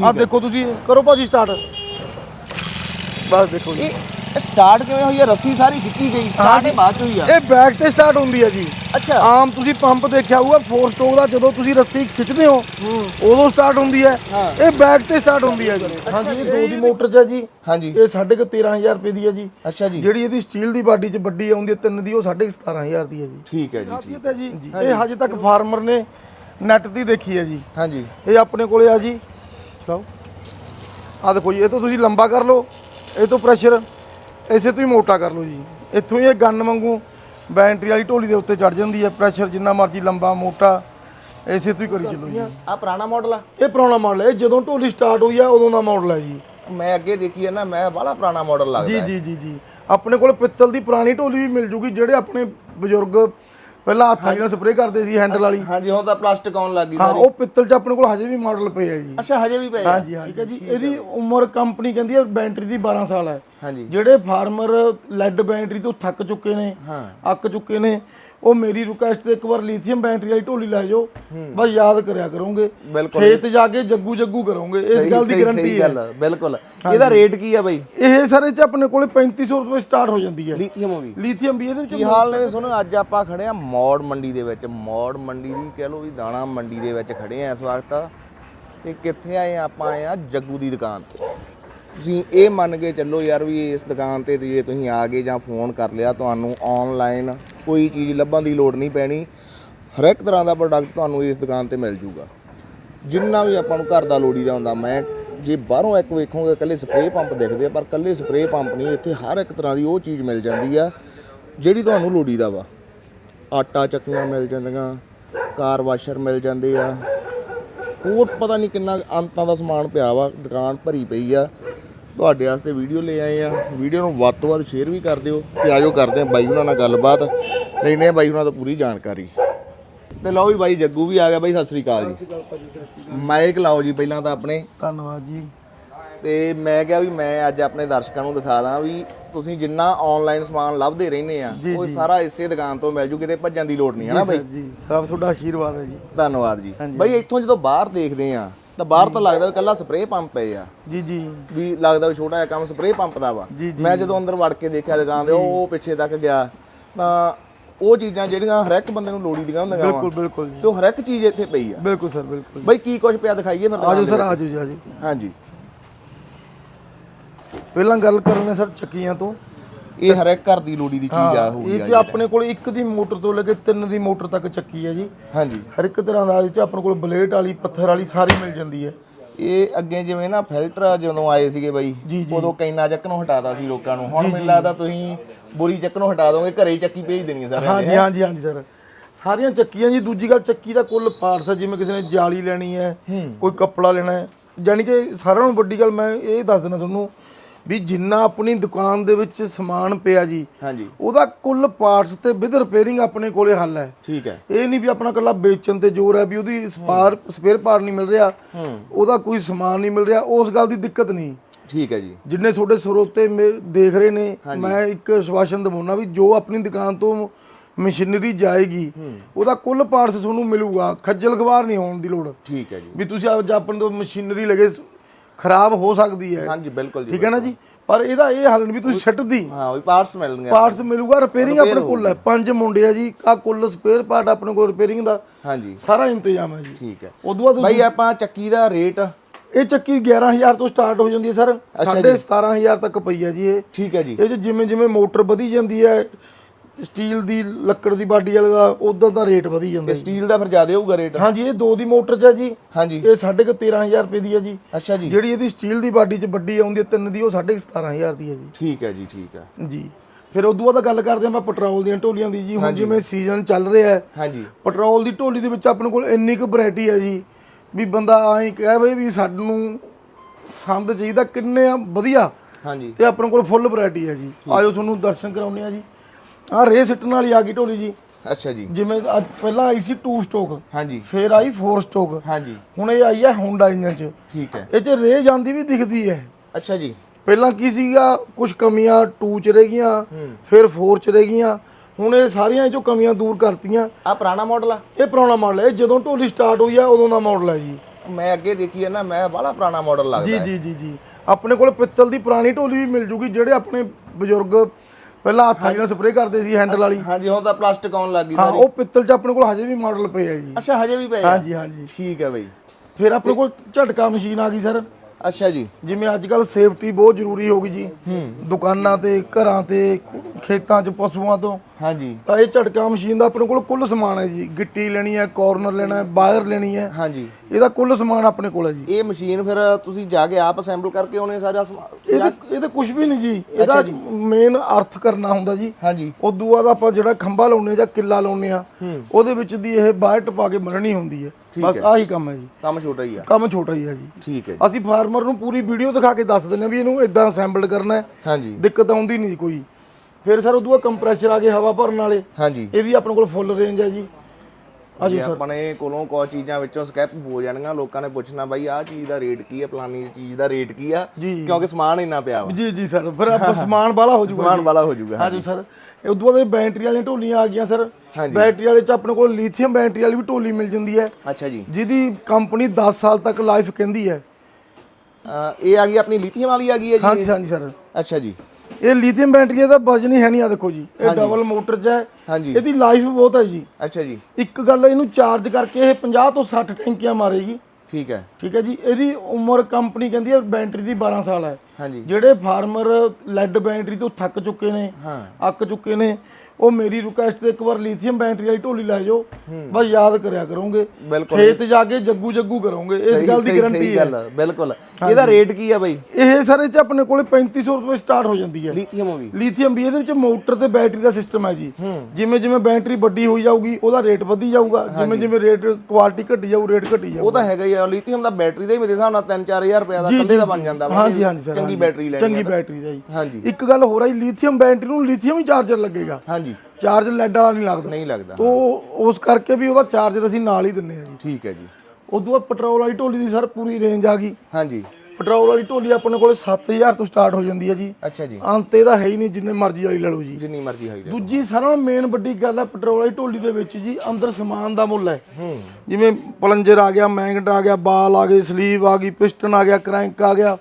ਆ ਦੇਖੋ ਤੁਸੀਂ ਕਰੋ ਭਾਜੀ ਸਟਾਰਟ ਬਸ ਦੇਖੋ ਜੀ। ਇਹ ਸਟਾਰਟ ਕਿਵੇਂ ਹੋਈ ਆ? ਰੱਸੀ ਸਾਰੀ ਖਿੱਚੀ ਗਈ ਸਟਾਰਟ ਹੀ ਬਾਅਦ ਚ ਹੋਈ ਆ? ਇਹ ਬੈਕ ਤੇ ਸਟਾਰਟ ਹੁੰਦੀ ਹੈ ਜੀ। ਅੱਛਾ। ਆਮ ਤੁਸੀਂ ਪੰਪ ਦੇਖਿਆ ਹੋਊਗਾ 4 ਸਟੋਕ ਦਾ ਜਦੋਂ ਤੁਸੀਂ ਰੱਸੀ ਖਿੱਚਦੇ ਹੋ ਉਦੋਂ ਸਟਾਰਟ ਹੁੰਦੀ ਹੈ ਹਾਂ। ਇਹ ਬੈਕ ਤੇ ਸਟਾਰਟ ਹੁੰਦੀ ਹੈ ਜੀ। ਹਾਂਜੀ ਇਹ ਦੋ ਦੀ ਮੋਟਰ 'ਚ ਹੈ ਜੀ। ਹਾਂਜੀ। ਇਹ ਸਾਢੇ ਕੁ 13000 ਰੁਪਏ ਦੀ ਹੈ ਜੀ। ਅੱਛਾ ਜੀ। ਜਿਹੜੀ ਇਹਦੀ ਸਟੀਲ ਦੀ ਬਾਡੀ 'ਚ ਵੱਡੀ ਆਉਂਦੀ ਹੈ ਤਿੰਨ ਦੀ ਉਹ ਸਾਢੇ ਕੁ 17000 ਦੀ ਹੈ ਜੀ। ਠੀਕ ਹੈ ਜੀ ਠੀਕ ਖਾਸੀਅਤ ਹੈ। ਜੀ ਇਹ ਹਜੇ ਤੱਕ ਫਾਰਮਰ ਨੇ ਨੈਟ ਦੀ ਦੇਖੀ ਹੈ ਜੀ। ਹਾਂਜੀ। ਇਹ ਆਪਣੇ ਕੋਲੇ ਆ ਜੀ। ਚਲਾਓ ਆ ਦੇਖੋ ਜੀ ਇਹ ਤੋਂ ਤੁਸੀਂ ਲੰਬਾ ਕਰ ਲਓ ਇਹ ਤੋਂ ਪ੍ਰੈਸ਼ਰ ਇਸੇ ਤੋਂ ਹੀ ਮੋਟਾ ਕਰ ਲਓ ਜੀ। ਇੱਥੋਂ ਹੀ ਇਹ ਗਨ ਵਾਂਗੂ ਬੈਟਰੀ ਵਾਲੀ ਢੋਲੀ ਦੇ ਉੱਤੇ ਚੜ ਜਾਂਦੀ ਹੈ ਪ੍ਰੈਸ਼ਰ ਜਿੰਨਾ ਮਰਜ਼ੀ ਲੰਬਾ ਮੋਟਾ ਇਸੇ ਤੋਂ ਹੀ ਕਰੀ ਚੱਲੋ ਜੀ। ਆ ਪੁਰਾਣਾ ਮਾਡਲ ਆ। ਇਹ ਪੁਰਾਣਾ ਮਾਡਲ ਹੈ ਇਹ ਜਦੋਂ ਢੋਲੀ ਸਟਾਰਟ ਹੋਈ ਆ ਉਦੋਂ ਦਾ ਮਾਡਲ ਹੈ ਜੀ। ਮੈਂ ਅੱਗੇ ਦੇਖੀ ਹੈ ਨਾ ਮੈਂ ਬੜਾ ਪੁਰਾਣਾ ਮਾਡਲ ਲੱਗਦਾ। ਜੀ ਜੀ ਜੀ। ਆਪਣੇ ਕੋਲ ਪਿੱਤਲ ਦੀ ਪੁਰਾਣੀ ਢੋਲੀ ਵੀ ਮਿਲ ਜੂਗੀ ਜਿਹੜੇ ਆਪਣੇ ਬਜ਼ੁਰਗ ਪਹਿਲਾਂ ਹੱਥਾਂ ਨਾਲ ਸਪਰੇਅ ਕਰਦੇ ਸੀ ਹੈਂਡਲ ਵਾਲੀ। ਹਾਂਜੀ ਹੁਣ ਤਾਂ ਪਲਾਸਟਿਕ ਆਉਣ ਲੱਗ ਗਈ ਹਾਂ ਉਹ ਪਿੱਤਲ 'ਚ ਆਪਣੇ ਕੋਲ ਹਜੇ ਵੀ ਮਾਡਲ ਪਏ ਆ ਜੀ। ਅੱਛਾ ਹਜੇ ਵੀ ਪਏ ਆ? ਹਾਂਜੀ ਠੀਕ ਹੈ ਜੀ ਇਹਦੀ ਉਮਰ ਕੰਪਨੀ ਕਹਿੰਦੀ ਹੈ ਬੈਟਰੀ ਦੀ 12 ਸਾਲ ਹੈ। ਹਾਂਜੀ। ਜਿਹੜੇ ਫਾਰਮਰ ਲੈਡ ਬੈਟਰੀ ਤੋਂ ਥੱਕ ਚੁੱਕੇ ਨੇ ਹਾਂ। ਅੱਕ ਚੁੱਕੇ ਨੇ ਉਹ ਮੇਰੀ ਰਿਕੁਐਸਟ ਤੇ ਇੱਕ ਵਾਰ ਲਿਥੀਅਮ ਬੈਟਰੀ ਵਾਲੀ ਢੋਲੀ ਲੈ ਜਾਓ। ਬਸ ਯਾਦ ਕਰਿਆ ਕਰੋਗੇ। ਬਿਲਕੁਲ ਖੇਤ ਜਾ। ਕੇ ਜੱਗੂ ਜੱਗੂ ਕਰੋਗੇ। ਇਸ ਗੱਲ ਦੀ ਗਾਰੰਟੀ ਹੈ। ਬਿਲਕੁਲ। ਇਹਦਾ ਰੇਟ ਕੀ ਆ ਬਾਈ? ਇਹ ਸਾਰੇ ਚ ਆਪਣੇ ਕੋਲੇ 3500 ਰੁਪਏ ਸਟਾਰਟ ਹੋ ਜਾਂਦੀ ਹੈ। ਲੀਥੀਅਮ ਵੀ। ਲਿਥੀਅਮ ਵੀ ਇਹਦੇ ਵਿੱਚ ਕੀ ਹਾਲ ਨੇ ਸੁਣੋ ਅੱਜ ਆਪਾਂ ਖੜੇ ਆ ਮੌੜ ਮੰਡੀ ਦੇ ਵਿੱਚ। ਮੌੜ ਮੰਡੀ ਦੀ ਕਹਿ ਲਓ ਵੀ ਦਾਣਾ ਮੰਡੀ ਦੇ ਵਿੱਚ ਖੜੇ ਆ ਇਸ ਵਕਤ। ਤੇ ਕਿੱਥੇ ਆਏ ਆਪਾਂ? ਆਏ ਆ ਜੱਗੂ ਦੀ ਦੁਕਾਨ ਤੇ। ਤੁਸੀਂ ਇਹ ਮੰਨ ਕੇ ਚੱਲੋ ਯਾਰ ਵੀ ਇਸ ਦੁਕਾਨ ਤੇ ਜੇ ਤੁਸੀਂ ਆ ਗਏ ਜਾਂ ਫੋਨ ਕਰ ਲਿਆ ਤੁਹਾਨੂੰ ਆਨਲਾਈਨ ਕੋਈ ਚੀਜ਼ ਲੱਭਣ ਦੀ ਲੋੜ ਨਹੀਂ ਪੈਣੀ। ਹਰ ਇੱਕ ਤਰ੍ਹਾਂ ਦਾ ਪ੍ਰੋਡਕਟ ਤੁਹਾਨੂੰ ਇਸ ਦੁਕਾਨ ਤੇ ਮਿਲ ਜੂਗਾ। ਜਿੰਨਾ ਵੀ ਆਪਾਂ ਨੂੰ ਘਰ ਦਾ ਲੋੜੀਦਾ ਹੁੰਦਾ, ਮੈਂ ਜੇ ਬਾਹਰੋਂ ਇੱਕ ਵੇਖੋਗੇ, ਇਕੱਲੇ ਸਪਰੇਅ ਪੰਪ ਦਿਖਦੇ ਆ, ਪਰ ਇਕੱਲੇ ਸਪਰੇਅ ਪੰਪ ਨਹੀਂ, ਇੱਥੇ ਹਰ ਇੱਕ ਤਰ੍ਹਾਂ ਦੀ ਉਹ ਚੀਜ਼ ਮਿਲ ਜਾਂਦੀ ਆ, ਜਿਹੜੀ ਤੁਹਾਨੂੰ ਲੋੜੀਦਾ ਵਾ। ਆਟਾ ਚੱਕੀਆਂ ਮਿਲ ਜਾਂਦੀਆਂ, ਕਾਰ ਵਾਸ਼ਰ ਮਿਲ ਜਾਂਦੇ ਆ। ਹੋਰ ਪਤਾ ਨਹੀਂ ਕਿੰਨਾ ਅੰਤਾਂ ਦਾ ਸਮਾਨ ਪਿਆ ਵਾ, ਦੁਕਾਨ ਭਰੀ ਪਈ ਆ। ਤੁਹਾਡੇ ਵਾਸਤੇ ਵੀਡੀਓ ਲੈ ਆਏ ਆ। ਵੀਡੀਓ ਨੂੰ ਵੱਧ ਤੋਂ ਵੱਧ ਸ਼ੇਅਰ ਵੀ ਕਰ ਦਿਓ ਤੇ ਆਜੋ ਕਰਦੇ ਆ ਬਾਈ ਉਹਨਾਂ ਨਾਲ ਗੱਲਬਾਤ। ਲੈਣੇ ਆ ਬਾਈ ਉਹਨਾਂ ਤੋਂ ਪੂਰੀ ਜਾਣਕਾਰੀ। ਤੇ ਲਓ ਵੀ ਬਾਈ ਜੱਗੂ ਵੀ ਆ ਗਿਆ ਬਾਈ ਸਤਿ ਸ੍ਰੀ ਅਕਾਲ ਜੀ। ਮਾਈਕ ਲਾਓ ਜੀ ਪਹਿਲਾਂ ਤਾਂ ਆਪਣੇ। ਧੰਨਵਾਦ ਜੀ। ਤੇ ਮੈਂ ਕਿਹਾ ਵੀ ਮੈਂ ਅੱਜ ਆਪਣੇ ਦਰਸ਼ਕਾਂ ਨੂੰ ਦਿਖਾ ਦਾਂ ਵੀ ਤੁਸੀਂ ਜਿੰਨਾ ਆਨਲਾਈਨ ਸਮਾਨ ਲੱਭਦੇ ਰਹਿੰਦੇ ਆ ਉਹ ਸਾਰਾ ਇਸੇ ਦੁਕਾਨ ਤੋਂ ਮਿਲ ਜੂ ਕਿਤੇ ਭੱਜਣ ਦੀ ਲੋੜ ਨਹੀਂ ਹੈ ਨਾ ਬਾਈ? ਜੀ ਸਭ ਤੁਹਾਡਾ ਆਸ਼ੀਰਵਾਦ ਹੈ ਜੀ। ਧੰਨਵਾਦ ਜੀ। ਬਾਈ ਇੱਥੋਂ ਜਦੋਂ ਬਾਹਰ ਦੇਖਦੇ ਆ ਤਾਂ ਬਾਹਰ ਤਾਂ ਲੱਗਦਾ ਵੀ ਕੱਲਾ ਸਪਰੇਅ ਪੰਪ ਪਏ ਆ ਜੀ ਜੀ। ਵੀ ਲੱਗਦਾ ਵੀ ਛੋਟਾ ਜਿਹਾ ਕੰਮ ਸਪਰੇਅ ਪੰਪ ਦਾ ਵਾ। ਜੀ, ਮੈਂ ਜਦੋਂ ਅੰਦਰ ਵੜ ਕੇ ਦੇਖਿਆ ਦੁਕਾਨ ਦੇ ਉਹ ਪਿੱਛੇ ਤੱਕ ਗਿਆ। ਤਾਂ ਉਹ ਚੀਜ਼ਾਂ ਜਿਹੜੀਆਂ ਹਰ ਇੱਕ ਬੰਦੇ ਨੂੰ ਲੋੜੀ ਦੀਆਂ ਹੁੰਦੀਆਂ ਵਾ। ਬਿਲਕੁਲ ਬਿਲਕੁਲ ਜੀ। ਤੇ ਉਹ ਹਰ ਇੱਕ ਚੀਜ਼ ਇੱਥੇ ਪਈ ਆ। ਬਿਲਕੁਲ ਸਰ ਬਿਲਕੁਲ। ਬਾਈ ਕੀ ਕੁਝ ਪਿਆ ਦਿਖਾਈਏ ਫਿਰ ਦੁਕਾਨ ਆਜੋ ਦੇ ਸਰ? ਆਜੋ ਜੀ ਆਜੋ। ਹਾਂਜੀ। ਪਹਿਲਾਂ ਗੱਲ ਕਰਨੇ ਸਰ ਚੱਕੀਆਂ ਤੋਂ। ਇਹ ਹਰ ਇੱਕ ਘਰ ਦੀ ਲੋੜੀ ਦੀ ਚੀਜ਼ ਆ ਹੋਊਗੀ ਇਹ ਚ ਆਪਣੇ ਕੋਲ ਇੱਕ ਦੀ ਮੋਟਰ ਤੋਂ ਲੈ ਕੇ ਤਿੰਨ ਦੀ ਮੋਟਰ ਤੱਕ ਚੱਕੀ ਹੈ ਜੀ। ਹਾਂਜੀ। ਹਰ ਇੱਕ ਤਰ੍ਹਾਂ ਦਾ ਇਹ ਚ ਆਪਣੇ ਕੋਲ ਬਲੇਡ ਵਾਲੀ ਪੱਥਰ ਵਾਲੀ ਸਾਰੀ ਮਿਲ ਜਾਂਦੀ ਹੈ। ਇਹ ਅੱਗੇ ਜਿਵੇਂ ਨਾ ਫਿਲਟਰ ਜਦੋਂ ਆਏ ਸੀਗੇ ਬਾਈ। ਉਦੋਂ ਕੈਨਾ ਚੱਕ ਨੂੰ ਹਟਾਤਾ ਸੀ ਲੋਕਾਂ ਨੂੰ। ਹੁਣ ਮੈਨੂੰ ਲੱਗਦਾ ਤੁਸੀਂ ਬੁਰੀ ਚੱਕ ਨੂੰ ਹਟਾ ਦੋਗੇ ਘਰੇ ਹੀ ਚੱਕੀ ਭੇਜ ਦੇਣੀ ਹੈ ਸਾਰਿਆਂ ਹਾਂਜੀ ਹਾਂਜੀ ਹਾਂਜੀ ਸਰ। ਸਾਰੀਆਂ ਚੱਕੀਆਂ ਜੀ ਦੂਜੀ ਗੱਲ ਚੱਕੀ ਦਾ ਕੁੱਲ ਪਾਰਟਸ ਹੈ ਜਿਵੇਂ ਕਿਸੇ ਨੇ ਜਾਲੀ ਲੈਣੀ ਹੈ ਕੋਈ ਕੱਪੜਾ ਲੈਣਾ ਹੈ। ਯਾਨੀ ਕਿ ਸਾਰਿਆਂ ਨੂੰ ਵੱਡੀ ਗੱਲ ਮੈਂ ਇਹ ਦੱਸ ਦਿੰਦਾ ਤੁਹਾਨੂੰ ਵੀ ਜਿੰਨਾ ਆਪਣੀ ਦੁਕਾਨ ਦੇ ਵਿੱਚ ਸਮਾਨ ਪਿਆ ਜੀ ਹਾਂਜੀ। ਉਹਦਾ ਕੁੱਲ ਪਾਰਟਸ ਤੇ ਵਿਦ ਰਿਪੇਅਰਿੰਗ ਆਪਣੇ ਕੋਲੇ ਹੱਲ ਹੈ। ਠੀਕ ਹੈ। ਇਹ ਨਹੀਂ ਵੀ ਆਪਣਾ ਕੱਲਾ ਵੇਚਣ ਤੇ ਜ਼ੋਰ ਹੈ ਵੀ ਉਹਦੀ ਸਪਾਰ ਸਪੇਅਰ ਪਾਰਟ ਨਹੀਂ ਮਿਲ ਰਿਹਾ। ਉਹਦਾ ਕੋਈ ਸਮਾਨ ਨਹੀਂ ਮਿਲ ਰਿਹਾ ਉਸ ਗੱਲ ਦੀ ਦਿੱਕਤ ਨਹੀਂ। ਠੀਕ ਹੈ ਜੀ। ਜਿੰਨੇ ਤੁਹਾਡੇ ਸਰੋਤੇ ਦੇਖ ਰਹੇ ਨੇ ਮੈਂ ਇੱਕ ਸ਼ਵਾਸ਼ਨ ਦਵਾਉਣਾ ਵੀ ਜੋ ਆਪਣੀ ਦੁਕਾਨ ਤੋਂ ਮਸ਼ੀਨਰੀ ਜਾਏਗੀ ਉਹਦਾ ਕੁੱਲ ਪਾਰਟਸ ਤੁਹਾਨੂੰ ਮਿਲੂਗਾ ਖੱਜਲ ਖਵਾਰ ਨਹੀਂ ਹੋਣ ਦੀ ਲੋੜ। ਠੀਕ ਹੈ ਜੀ। ਵੀ ਤੁਸੀਂ ਅੱਜ ਆਪਣ ਤੋਂ ਮਸ਼ੀਨਰੀ ਲਗੇ ਖਰਾਬ ਹੋ ਸਕਦੀ ਹੈ। ਹਾਂਜੀ ਬਿਲਕੁਲ ਜੀ ਠੀਕ ਹੈ ਨਾ ਜੀ? ਪਰ ਇਹਦਾ ਇਹ ਹੱਲ ਨਹੀਂ ਵੀ ਤੁਸੀਂ ਛੱਡਦੀ। ਹਾਂ ਵੀ ਪਾਰਟਸ ਮਿਲਣਗੇ ਪਾਰਟਸ ਮਿਲੂਗਾ ਰਿਪੇਅਰਿੰਗ ਆਪਣੇ ਕੋਲ ਹੈ। ਪੰਜ ਮੁੰਡੇ ਆ ਜੀ ਆ ਕੁੱਲ ਸਪੇਅਰ ਪਾਰਟ ਆਪਣੇ ਕੋਲ ਰਿਪੇਅਰਿੰਗ ਦਾ। ਹਾਂਜੀ। ਸਾਰਾ ਇੰਤਜ਼ਾਮ ਹੈ ਜੀ। ਠੀਕ ਹੈ। ਉਦੋਂ ਬਾਅਦ ਬਾਈ ਆਪਾਂ ਚੱਕੀ ਦਾ ਰੇਟ ਇਹ ਚੱਕੀ 11000 ਤੋਂ ਸਟਾਰਟ ਹੋ ਜਾਂਦੀ ਹੈ ਸਰ। ਸਾਢੇ 17000 ਤੱਕ ਪਈ ਹੈ ਜੀ ਇਹ। ਠੀਕ ਹੈ ਜੀ। ਇਹ ਜਿਵੇਂ ਜਿਵੇਂ ਮੋਟਰ ਵਧੀ ਜਾਂਦੀ ਹੈ ਸਟੀਲ ਦੀ ਲੱਕੜ ਦੀ ਬਾਡੀ ਵਾਲੇ ਦਾ ਉਦੋਂ ਦਾ ਰੇਟ ਵਧੀ ਜਾਂਦਾ ਤੇ ਸਟੀਲ ਦਾ ਫਿਰ ਜ਼ਿਆਦਾ ਹੋਊਗਾ ਰੇਟ? ਹਾਂਜੀ ਇਹ ਦੋ ਦੀ ਮੋਟਰ 'ਚ ਹੈ ਜੀ। ਹਾਂਜੀ। ਇਹ ਸਾਢੇ ਕੁ 13000 ਰੁਪਏ ਦੀ ਹੈ ਜੀ। ਅੱਛਾ ਜੀ। ਜਿਹੜੀ ਇਹਦੀ ਸਟੀਲ ਦੀ ਬਾਡੀ 'ਚ ਵੱਡੀ ਆਉਂਦੀ ਹੈ ਤਿੰਨ ਦੀ ਉਹ ਸਾਢੇ ਕੁ 17000 ਦੀ ਹੈ ਜੀ। ਠੀਕ ਹੈ ਜੀ ਠੀਕ ਹੈ। ਜੀ। ਫਿਰ ਉਦੋਂ ਬਾਅਦ ਗੱਲ ਕਰਦੇ ਆਪਾਂ ਪੈਟਰੋਲ ਦੀਆਂ ਢੋਲੀਆਂ ਦੀ ਜੀ। ਹੁਣ ਜਿਵੇਂ ਸੀਜ਼ਨ ਚੱਲ ਰਿਹਾ ਹੈ ਹਾਂਜੀ। ਪੈਟਰੋਲ ਦੀ ਢੋਲੀ ਦੇ ਵਿੱਚ ਆਪਣੇ ਕੋਲ ਇੰਨੀ ਕੁ ਵੈਰਾਈਟੀ ਹੈ ਜੀ ਵੀ ਬੰਦਾ ਐਂ ਕਹੇ ਬਈ ਵੀ ਸਾਨੂੰ ਸੰਦ ਚਾਹੀਦਾ ਕਿੰਨੇ ਆ ਵਧੀਆ। ਹਾਂਜੀ। ਤੇ ਆਪਣੇ ਕੋਲ ਫੁੱਲ ਵੈਰਾਈਟੀ ਹੈ ਜੀ। ਆਜੋ ਤੁਹਾਨੂੰ ਦਰਸ਼ਨ ਕਰਾਉਂਦੇ ਆ ਜੀ। ਆਹ ਰੇ ਸਿੱਟਣ ਵਾਲੀ ਆ ਗਈ ਢੋਲੀ ਜੀ। ਅੱਛਾ ਜੀ। ਜਿਵੇਂ ਅੱਜ ਪਹਿਲਾਂ ਆਈ ਸੀ 2 ਸਟੋਕ ਹਾਂਜੀ। ਫਿਰ ਆਈ 4 ਸਟੋਕ ਹਾਂਜੀ। ਹੁਣ ਇਹ ਆਈ ਹੈ ਹੋਂਡਾ ਇੰਜਨ ਚ। ਠੀਕ ਹੈ। ਇਹ ਚ ਰੇ ਜਾਂਦੀ ਵੀ ਦਿਖਦੀ ਹੈ। ਅੱਛਾ ਜੀ। ਪਹਿਲਾਂ ਕੀ ਸੀਗਾ? ਕੁਝ ਕਮੀਆਂ 2 ਚ ਰਹਿ ਗਈਆਂ ਫਿਰ 4 ਚ ਰਹਿ ਗਈਆਂ। ਹੁਣ ਇਹ ਸਾਰੀਆਂ ਚੋਂ ਕਮੀਆਂ ਦੂਰ ਕਰਤੀਆਂ। ਆ ਪੁਰਾਣਾ ਮਾਡਲ ਆ? ਇਹ ਪੁਰਾਣਾ ਮਾਡਲ ਹੈ ਜਦੋਂ ਢੋਲੀ ਸਟਾਰਟ ਹੋਈ ਆ ਉਦੋਂ ਦਾ ਮਾਡਲ ਹੈ ਜੀ। ਮੈਂ ਅੱਗੇ ਦੇਖੀ ਹੈ ਨਾ ਮੈਂ ਬੜਾ ਪੁਰਾਣਾ ਮਾਡਲ ਲੱਗਦਾ ਜੀ ਜੀ ਜੀ ਜੀ। ਆਪਣੇ ਕੋਲ ਪਿੱਤਲ ਦੀ ਪੁਰਾਣੀ ਢੋਲੀ ਵੀ ਮਿਲ ਜੂਗੀ ਜਿਹੜੇ ਆਪਣੇ ਬਜ਼ੁਰਗ ਪਹਿਲਾਂ ਹੱਥਾਂ ਨਾਲ ਸਪਰੇਅ ਕਰਦੇ ਸੀ ਹੈਂਡਲ ਵਾਲੀ। ਹਾਂਜੀ ਹੁਣ ਤਾਂ ਪਲਾਸਟਿਕ ਆਉਣ ਲੱਗ ਗਈ ਹਾਂ ਸਾਰੀ। ਉਹ ਪਿੱਤਲ 'ਚ ਆਪਣੇ ਕੋਲ ਹਜੇ ਵੀ ਮਾਡਲ ਪਏ ਆ ਜੀ। ਅੱਛਾ ਹਜੇ ਵੀ ਪਏ ਆ? ਹਾਂਜੀ ਹਾਂਜੀ। ਠੀਕ ਹੈ ਬਈ। ਫਿਰ ਆਪਣੇ ਕੋਲ ਝਟਕਾ ਮਸ਼ੀਨ ਆ ਗਈ ਸਰ। ਅੱਛਾ ਜੀ। ਜਿਵੇਂ ਅੱਜ ਕੱਲ ਸੇਫਟੀ ਬਹੁਤ ਜ਼ਰੂਰੀ ਹੋ ਗਈ ਜੀ। ਦੁਕਾਨਾਂ ਤੇ ਘਰਾਂ ਤੇ ਖੇਤਾਂ 'ਚ ਪਸ਼ੂਆਂ ਤੋਂ। ਹਾਂਜੀ। ਤਾਂ ਇਹ ਝਟਕਾ ਮਸ਼ੀਨ ਦਾ ਆਪਣੇ ਕੋਲ ਕੁੱਲ ਸਮਾਨ ਹੈ ਜੀ। ਗਿੱਟੀ ਲੈਣੀ ਹੈ ਕਾਰਨਰ ਲੈਣਾ ਹੈ ਬਾਇਰ ਲੈਣੀ ਹੈ। ਹਾਂਜੀ। ਇਹਦਾ ਕੁੱਲ ਸਮਾਨ ਆਪਣੇ ਕੋਲ ਹੈ ਜੀ। ਇਹ ਮਸ਼ੀਨ ਫਿਰ ਤੁਸੀਂ ਜਾ ਕੇ ਆਪ ਅਸੈਂਬਲ ਕਰਕੇ ਆਉਣੇ ਸਾਰਾ ਸਮਾਨ? ਇਹਦੇ ਇਹਦੇ ਕੁਝ ਵੀ ਨਹੀਂ ਜੀ। ਇਹਦਾ ਮੇਨ ਅਰਥ ਕਰਨਾ ਹੁੰਦਾ ਜੀ। ਹਾਂਜੀ। ਉਦੋਂ ਬਾਅਦ ਆਪਾਂ ਜਿਹੜਾ ਖੰਭਾ ਲਾਉਨੇ ਜਾਂ ਕਿੱਲਾ ਲਾਉਨੇ ਆ ਉਹਦੇ ਵਿੱਚ ਦੀ ਇਹ ਬਾਹਰ ਟਪਾ ਕੇ ਬੰਨਣੀ ਹੁੰਦੀ ਹੈ। ਬਸ ਆਹੀ ਕੰਮ ਹੈ ਜੀ। ਕੰਮ ਛੋਟਾ ਹੀ ਆ। ਕੰਮ ਛੋਟਾ ਹੀ ਹੈ ਜੀ। ਠੀਕ ਹੈ। ਅਸੀਂ ਫਾਰਮਰ ਨੂੰ ਪੂਰੀ ਵੀਡੀਓ ਦਿਖਾ ਕੇ ਦੱਸ ਦਿੰਦੇ ਆ ਵੀ ਇਹਨੂੰ ਇਦਾਂ ਅਸੈਂਬਲਡ ਕਰਨਾ ਹੈ। ਹਾਂਜੀ। ਦਿੱਕਤ ਆਉਂਦੀ ਨਹੀਂ ਕੋਈ। ਫਿਰ ਸਰ ਉਦੋਂ ਕੰਪਰੈਸ਼ਰ ਆ ਗਏ ਹਵਾ ਭਰਨ ਵਾਲੇ। ਹਾਂਜੀ। ਇਹਦੀ ਆਪਣੇ ਕੋਲ ਫੁੱਲ ਰੇਂਜ ਹੈ ਜੀ। ਆਜੋ ਜੇ ਆਪਣੇ ਕੋਲੋਂ ਕੋ ਚੀਜ਼ਾਂ ਵਿੱਚੋਂ ਸਕੈਪ ਹੋ ਜਾਣਗੀਆਂ। ਲੋਕਾਂ ਨੇ ਪੁੱਛਣਾ ਬਾਈ ਆਹ ਚੀਜ਼ ਦਾ ਰੇਟ ਕੀ ਹੈ ਫਲਾਨੀ ਚੀਜ਼ ਦਾ ਰੇਟ ਕੀ ਆ। ਕਿਉਂਕਿ ਸਮਾਨ ਇੰਨਾ ਪਿਆ ਵਾ। ਜੀ ਜੀ ਸਰ। ਫਿਰ ਆਪਾਂ ਸਮਾਨ ਵਾਲਾ ਹੋ ਜਾਊਗਾ ਸਮਾਨ ਵਾਲਾ ਹੋ ਜਾਊਗਾ ਹਾਂਜੀ। ਸਰ। ਇਹ ਉਦੋਂ ਬਾਅਦ ਬੈਟਰੀ ਵਾਲੀਆਂ ਢੋਲੀਆਂ ਆ ਗਈਆਂ ਸਰ। ਹਾਂਜੀ। ਬੈਟਰੀ ਵਾਲੇ ਚ ਆਪਣੇ ਕੋਲ ਲੀਥੀਅਮ ਬੈਟਰੀ ਵਾਲੀ ਵੀ ਢੋਲੀ ਮਿਲ ਜਾਂਦੀ ਹੈ। ਅੱਛਾ ਜੀ। ਜਿਹਦੀ ਕੰਪਨੀ 10 ਸਾਲ ਤੱਕ ਲਾਈਫ ਕਹਿੰਦੀ ਹੈ। ਇਹ ਆ ਗਈ ਆਪਣੀ ਲਿਥੀਅਮ ਵਾਲੀ ਆ ਗਈ ਹੈ ਜੀ ਹਾਂਜੀ ਹਾਂਜੀ ਸਰ। ਅੱਛਾ ਜੀ। ਇਹ ਲੀਥੀਅਮ ਬੈਟਰੀ ਦਾ ਵਜਨ ਹੀ ਹੈ ਨਹੀਂ ਆ ਦੇਖੋ ਜੀ। ਇਹ ਡਬਲ ਮੋਟਰ 'ਚ ਹੈ। ਹਾਂਜੀ। ਇਹਦੀ ਲਾਈਫ ਬਹੁਤ ਹੈ ਜੀ। ਅੱਛਾ ਜੀ। ਇੱਕ ਗੱਲ ਇਹਨੂੰ ਚਾਰਜ ਕਰਕੇ ਇਹ 50 ਤੋਂ 60 ਟੈਂਕੀਆਂ ਮਾਰੇਗੀ। ਠੀਕ ਹੈ। ਠੀਕ ਹੈ ਜੀ। ਇਹਦੀ ਉਮਰ ਕੰਪਨੀ ਕਹਿੰਦੀ ਹੈ ਬੈਟਰੀ ਦੀ 12 ਸਾਲ ਹੈ। ਹਾਂਜੀ। ਜਿਹੜੇ ਫਾਰਮਰ ਲੈਡ ਬੈਟਰੀ ਤੋਂ ਥੱਕ ਚੁੱਕੇ ਨੇ ਹਾਂ। ਅੱਕ ਚੁੱਕੇ ਨੇ ਉਹ ਮੇਰੀ ਰਿਕੁਐਸਟ ਤੇ ਇੱਕ ਵਾਰ ਲੀਥੀਅਮ ਬੈਟਰੀ ਵਾਲੀ ਢੋਲੀ ਲੈ ਜਾਓ। ਬਸ ਯਾਦ ਕਰਿਆ ਕਰੋਗੇ। ਖੇਤ ਜਾ ਕੇ ਜੱਗੂ ਜੱਗੂ ਕਰੋਗੇ। ਇਸ ਗੱਲ ਦੀ ਗਾਰੰਟੀ ਸਹੀ ਹੈ। ਗੱਲ ਆ, ਬਿਲਕੁਲ। ਇਹਦਾ ਰੇਟ ਕੀ ਆ ਬਾਈ? ਇਹ ਸਾਰੇ ਚ ਆਪਣੇ ਕੋਲੇ 3500 ਰੁਪਏ ਸਟਾਰਟ ਹੋ ਜਾਂਦੀ ਹੈ। ਲਿਥੀਅਮ ਵੀ। ਲੀਥੀਅਮ ਵੀ ਇਹਦੇ ਵਿੱਚ ਮੋਟਰ ਤੇ ਬੈਟਰੀ ਦਾ ਸਿਸਟਮ ਹੈ ਜੀ। ਜਿਵੇਂ ਜਿਵੇਂ ਬੈਟਰੀ ਵੱਡੀ ਹੋਈ ਜਾਊਗੀ ਉਹਦਾ ਰੇਟ ਵਧੀ ਜਾਊਗਾ। ਜਿਵੇਂ ਜਿਵੇਂ ਰੇਟ ਕੁਆਲਿਟੀ ਘਟੀ ਜਾਊ ਰੇਟ ਘਟੀ ਜਾਊ ਉਹ ਤਾਂ ਹੈਗਾ ਹੀ ਆ। ਲਿਥੀਅਮ ਦਾ ਬੈਟਰੀ ਦਾ ਹੀ ਮੇਰੇ ਹਿਸਾਬ ਨਾਲ 3-4000 ਰੁਪਏ ਦਾ ਇਕੱਲੇ ਦਾ ਬਣ ਜਾਂਦਾ ਵਾ। ਹਾਂਜੀ ਹਾਂਜੀ ਸਰ ਚੰਗੀ। ਬੈਟਰੀ ਲੈਣੀ ਚੰਗੀ ਆ। ਬੈਟਰੀ ਦਾ ਜੀ। ਹਾਂਜੀ। ਇੱਕ ਗੱਲ ਹੋਰ ਆਈ ਲੀਥੀਅਮ ਬੈਟਰੀ ਨੂੰ ਲੀਥੀਅਮ ਹੀ ਚਾਰਜਰ ਲੱਗੇਗਾ। ਹਾਂਜੀ। ਚਾਰਜ ਲੈਡ ਵਾਲਾ ਨਹੀਂ ਲੱਗਦਾ। ਨਹੀਂ ਲੱਗਦਾ ਤੋ ਉਸ ਕਰਕੇ ਵੀ ਉਹਦਾ ਚਾਰਜਰ ਅਸੀਂ ਨਾਲ ਹੀ ਦਿੰਨੇ ਆ ਜੀ। ਠੀਕ ਹੈ ਜੀ। ਉਦੋਂ ਬਾਅਦ ਪੈਟਰੋਲ ਵਾਲੀ ਢੋਲੀ ਦੀ ਸਰ ਪੂਰੀ ਰੇਂਜ ਆ ਗਈ। ਹਾਂਜੀ। ਪੈਟਰੋਲ ਵਾਲੀ ਢੋਲੀ ਆਪਣੇ ਕੋਲ 7000 ਤੋਂ ਸਟਾਰਟ ਹੋ ਜਾਂਦੀ ਹੈ ਜੀ। ਅੱਛਾ ਜੀ। ਅੰਤ ਇਹਦਾ ਹੈ ਹੀ ਨਹੀਂ ਜਿੰਨੇ ਮਰਜ਼ੀ ਵਾਲੀ ਲੈ ਲਓ ਜੀ। ਜਿੰਨੀ ਮਰਜ਼ੀ ਹੋਈ ਜਾਵੇ ਦੂਜੀ ਨਾਲੋਂ ਮੇਨ ਵੱਡੀ ਗੱਲ ਹੈ ਪੈਟਰੋਲ ਵਾਲੀ ਢੋਲੀ ਦੇ ਵਿੱਚ ਜੀ ਅੰਦਰ ਸਮਾਨ ਦਾ ਮੁੱਲ ਹੈ। ਹੂੰ। ਜਿਵੇਂ ਪਲੰਜਰ ਆ ਗਿਆ ਮੈਗਨਟ ਆ ਗਿਆ ਬਾਲ ਆ ਗਏ ਸਲੀਵ ਆ ਗਈ ਪਿਸਟਨ ਆ ਗਿਆ ਕ੍ਰੈਂਕ ਆ ਗਿਆ।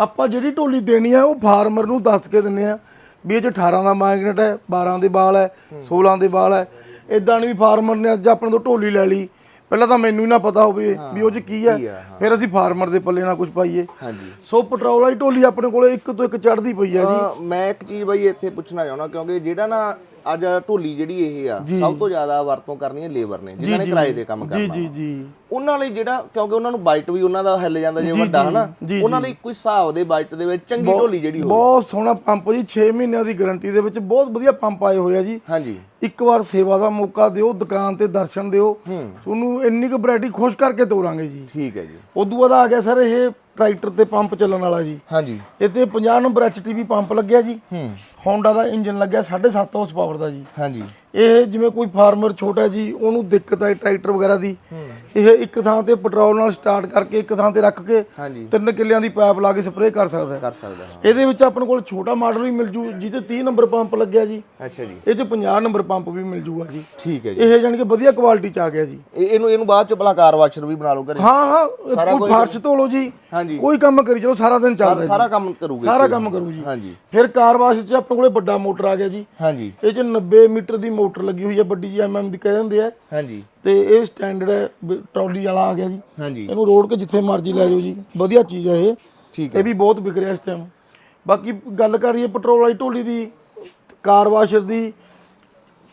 ਆਪਾਂ ਜਿਹੜੀ ਢੋਲੀ ਦੇਣੀ ਆ ਉਹ ਫਾਰਮਰ ਨੂੰ ਦੱਸ ਕੇ ਦਿੰਨੇ ਆ। ਵੀ ਇਹ ਚ 18 ਦਾ ਮੈਗਨਟ ਹੈ 12 ਦੇ ਬਾਲ ਹੈ 16 ਦੇ ਬਾਲ ਹੈ। ਇਦਾਂ ਨਹੀਂ ਵੀ ਫਾਰਮਰ ਨੇ ਅੱਜ ਆਪਣੇ ਤੋਂ ਢੋਲੀ ਲੈ ਲਈ। ਪਹਿਲਾਂ ਤਾਂ ਮੈਨੂੰ ਹੀ ਨਾ ਪਤਾ ਹੋਵੇ ਵੀ ਉਹ ਚ ਕੀ ਹੈ। ਫਿਰ ਅਸੀਂ ਫਾਰਮਰ ਦੇ ਪੱਲੇ ਨਾਲ ਕੁਝ ਪਾਈਏ। ਹਾਂਜੀ। ਸੋ ਪੈਟਰੋਲ ਵਾਲੀ ਢੋਲੀ ਆਪਣੇ ਕੋਲੇ ਇੱਕ ਤੋਂ ਇੱਕ ਚੜਦੀ ਪਈ ਹੈ ਜੀ। ਮੈਂ ਇੱਕ ਚੀਜ਼ ਬਾਈ ਇੱਥੇ ਪੁੱਛਣਾ ਚਾਹੁੰਦਾ ਕਿਉਂਕਿ ਜਿਹੜਾ ਨਾ ਅੱਜ ਢੋਲੀ ਜਿਹੜੀ ਇਹ ਆ ਸਭ ਤੋਂ ਜ਼ਿਆਦਾ ਵਰਤੋਂ ਕਰਨੀ ਹੈ ਲੇਬਰ ਨੇ ਜਿਨ੍ਹਾਂ ਨੇ ਕਿਰਾਏ ਦੇ ਕੰਮ ਜੀ ਕਰਨਾ ਜੀ ਜੀ। ਉਹਨਾਂ ਲਈ ਜਿਹੜਾ ਕਿਉਂਕਿ ਉਹਨਾਂ ਨੂੰ ਬਾਈਟ ਵੀ ਉਹਨਾਂ ਦਾ ਹਿੱਲ ਜਾਂਦਾ ਜੇ ਵੱਡਾ ਹਨਾ? ਜੀ, ਉਹਨਾਂ ਲਈ ਕੋਈ ਹਿਸਾਬ ਦੇ ਬਾਈਟ ਦੇ ਵਿੱਚ ਚੰਗੀ ਢੋਲੀ ਜਿਹੜੀ ਹੋਵੇ। ਬਹੁਤ ਸੋਹਣਾ ਪੰਪ ਜੀ 6 ਮਹੀਨਿਆਂ ਦੀ ਗਾਰੰਟੀ ਦੇ ਵਿੱਚ ਬਹੁਤ ਵਧੀਆ ਪੰਪ ਆਏ ਹੋਏ ਆ ਜੀ। ਹਾਂਜੀ। ਇੱਕ ਵਾਰ ਸੇਵਾ ਦਾ ਮੌਕਾ ਦਿਓ ਦੁਕਾਨ ਤੇ ਦਰਸ਼ਨ ਦਿਓ। ਤੁਹਾਨੂੰ ਇੰਨੀ ਕੁ ਵੈਰਾਈਟੀ ਖੁਸ਼ ਕਰਕੇ ਤੋਰਾਂਗੇ ਜੀ। ਠੀਕ ਹੈ ਜੀ। ਉਦੋਂ ਬਾਅਦ ਆ ਗਿਆ ਸਰ ਇਹ ਟਰੈਕਟਰ ਤੇ ਪੰਪ ਚੱਲਣ ਵਾਲਾ ਜੀ। ਹਾਂਜੀ। ਇਹ ਤੇ 50 ਨੰਬਰ ਐਚਟੀਵੀ ਪੰਪ ਲੱਗਿਆ ਜੀ। ਹੂੰ। ਹੋਂਡਾ ਦਾ ਇੰਜਨ ਲੱਗਿਆ 7.5 ਹਾਰਸ ਪਾਵਰ ਦਾ ਜੀ। ਹਾਂਜੀ। ਇਹ ਜਿਵੇਂ ਕੋਈ ਫਾਰਮਰ ਛੋਟਾ ਜੀ ਉਹਨੂੰ ਦਿੱਕਤ ਆਈ ਟਰੈਕਟਰ ਵਗੈਰਾ ਦੀ। ਇਹ ਇੱਕ ਥਾਂ ਤੇ ਪੈਟਰੋਲ ਨਾਲ ਸਟਾਰਟ ਕਰਕੇ ਇੱਕ ਥਾਂ ਤੇ ਰੱਖ ਕੇ ਤਿੰਨ ਕਿੱਲਿਆਂ ਦੀ ਪਾਈਪ ਲਾ ਕੇ ਸਪਰੇਅ ਕਰ ਸਕਦਾ ਕਰ ਸਕਦਾ ਇਹਦੇ ਵਿੱਚ ਆਪਣੇ ਕੋਲ ਛੋਟਾ ਮਾਡਲ ਵੀ ਮਿਲ ਜੂ ਜਿਹਦੇ 30 ਨੰਬਰ ਪੰਪ ਲੱਗਿਆ ਜੀ। ਅੱਛਾ ਜੀ। ਇਹ 'ਚ 50 ਨੰਬਰ ਪੰਪ ਵੀ ਮਿਲ ਜੂਗਾ ਜੀ। ਠੀਕ ਹੈ ਜੀ। ਇਹ ਜਾਣੀ ਕਿ ਵਧੀਆ ਕੁਆਲਿਟੀ ਚ ਆ ਗਿਆ ਜੀ। ਇਹ- ਇਹਨੂੰ ਇਹਨੂੰ ਬਾਅਦ ਚ ਭਲਾ ਕਾਰ ਵਾਸ਼ਰ ਵੀ ਬਣਾ ਲਓ ਘਰੇ। ਹਾਂ ਹਾਂ ਕੋਈ ਫਰਸ਼ ਧੋ ਲਓ ਜੀ। ਹਾਂਜੀ। ਕੋਈ ਕੰਮ ਕਰੀ ਚਲੋ ਸਾਰਾ ਦਿਨ ਚੱਲਦਾ। ਸਾਰਾ ਕੰਮ ਕਰੂਗੇ ਸਾਰਾ ਕੰਮ ਕਰੂ ਜੀ। ਹਾਂਜੀ। ਫਿਰ ਕਾਰ ਵਾਸ਼ ਚ ਆਪਣੇ ਕੋਲੇ ਵੱਡਾ ਮੋਟਰ ਆ ਗਿਆ ਜੀ। ਹਾਂਜੀ। ਇਹ ਚ 90 ਮੀਟਰ ਦੀ ਮੋਟਰ ਲੱਗੀ ਹੋਈ ਹੈ ਵੱਡੀ ਜੀ ਐਮਐਮ ਦੀ ਕਹਿ ਦਿੰਦੇ ਆ। ਹਾਂਜੀ। ਤੇ ਇਹ ਸਟੈਂਡਰਡ ਹੈ ਵੀ ਟਰਾਲੀ ਵਾਲਾ ਆ ਗਿਆ ਜੀ। ਹਾਂਜੀ। ਇਹਨੂੰ ਰੋਡ ਕੇ ਜਿੱਥੇ ਮਰਜ਼ੀ ਲੈ ਜਾਓ ਜੀ। ਵਧੀਆ ਚੀਜ਼ ਹੈ ਇਹ। ਠੀਕ ਹੈ ਇਹ ਵੀ ਬਹੁਤ ਵਿਕ ਰਿਹਾ ਇਸ ਟਾਈਮ ਬਾਕੀ ਗੱਲ ਕਰੀਏ ਪੈਟਰੋਲ ਵਾਲੀ ਢੋਲੀ ਦੀ ਕਾਰ ਵਾਸ਼ਰ ਦੀ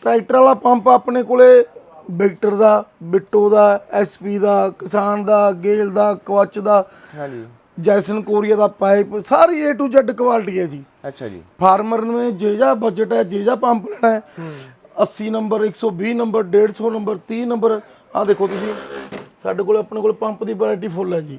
ਟਰੈਕਟਰ ਵਾਲਾ ਪੰਪ ਆਪਣੇ ਕੋਲੇ ਵਿਕਟਰ ਦਾ ਬਿੱਟੋ ਦਾ ਐਸਪੀ ਦਾ ਕਿਸਾਨ ਦਾ ਗੇਲ ਦਾ ਕਵਚ ਦਾ ਹਾਂਜੀ। ਜੈਸਨ ਕੋਰੀਆ ਦਾ ਪਾਈਪ ਸਾਰੀ A to Z ਕੁਆਲਿਟੀ ਹੈ ਜੀ। ਅੱਛਾ ਜੀ। ਫਾਰਮਰ ਨੇ ਜਿਹੜਾ ਬਜਟ ਹੈ ਜਿਹੜਾ ਪੰਪ ਲੈਣਾ ਹੈ। 80 ਨੰਬਰ 120 ਨੰਬਰ 150 ਨੰਬਰ 30 ਨੰਬਰ। ਆ ਦੇਖੋ ਤੁਸੀਂ ਸਾਡੇ ਕੋਲ ਆਪਣੇ ਕੋਲ ਪੰਪ ਦੀ ਵੈਰਾਈਟੀ ਫੁੱਲ ਹੈ ਜੀ।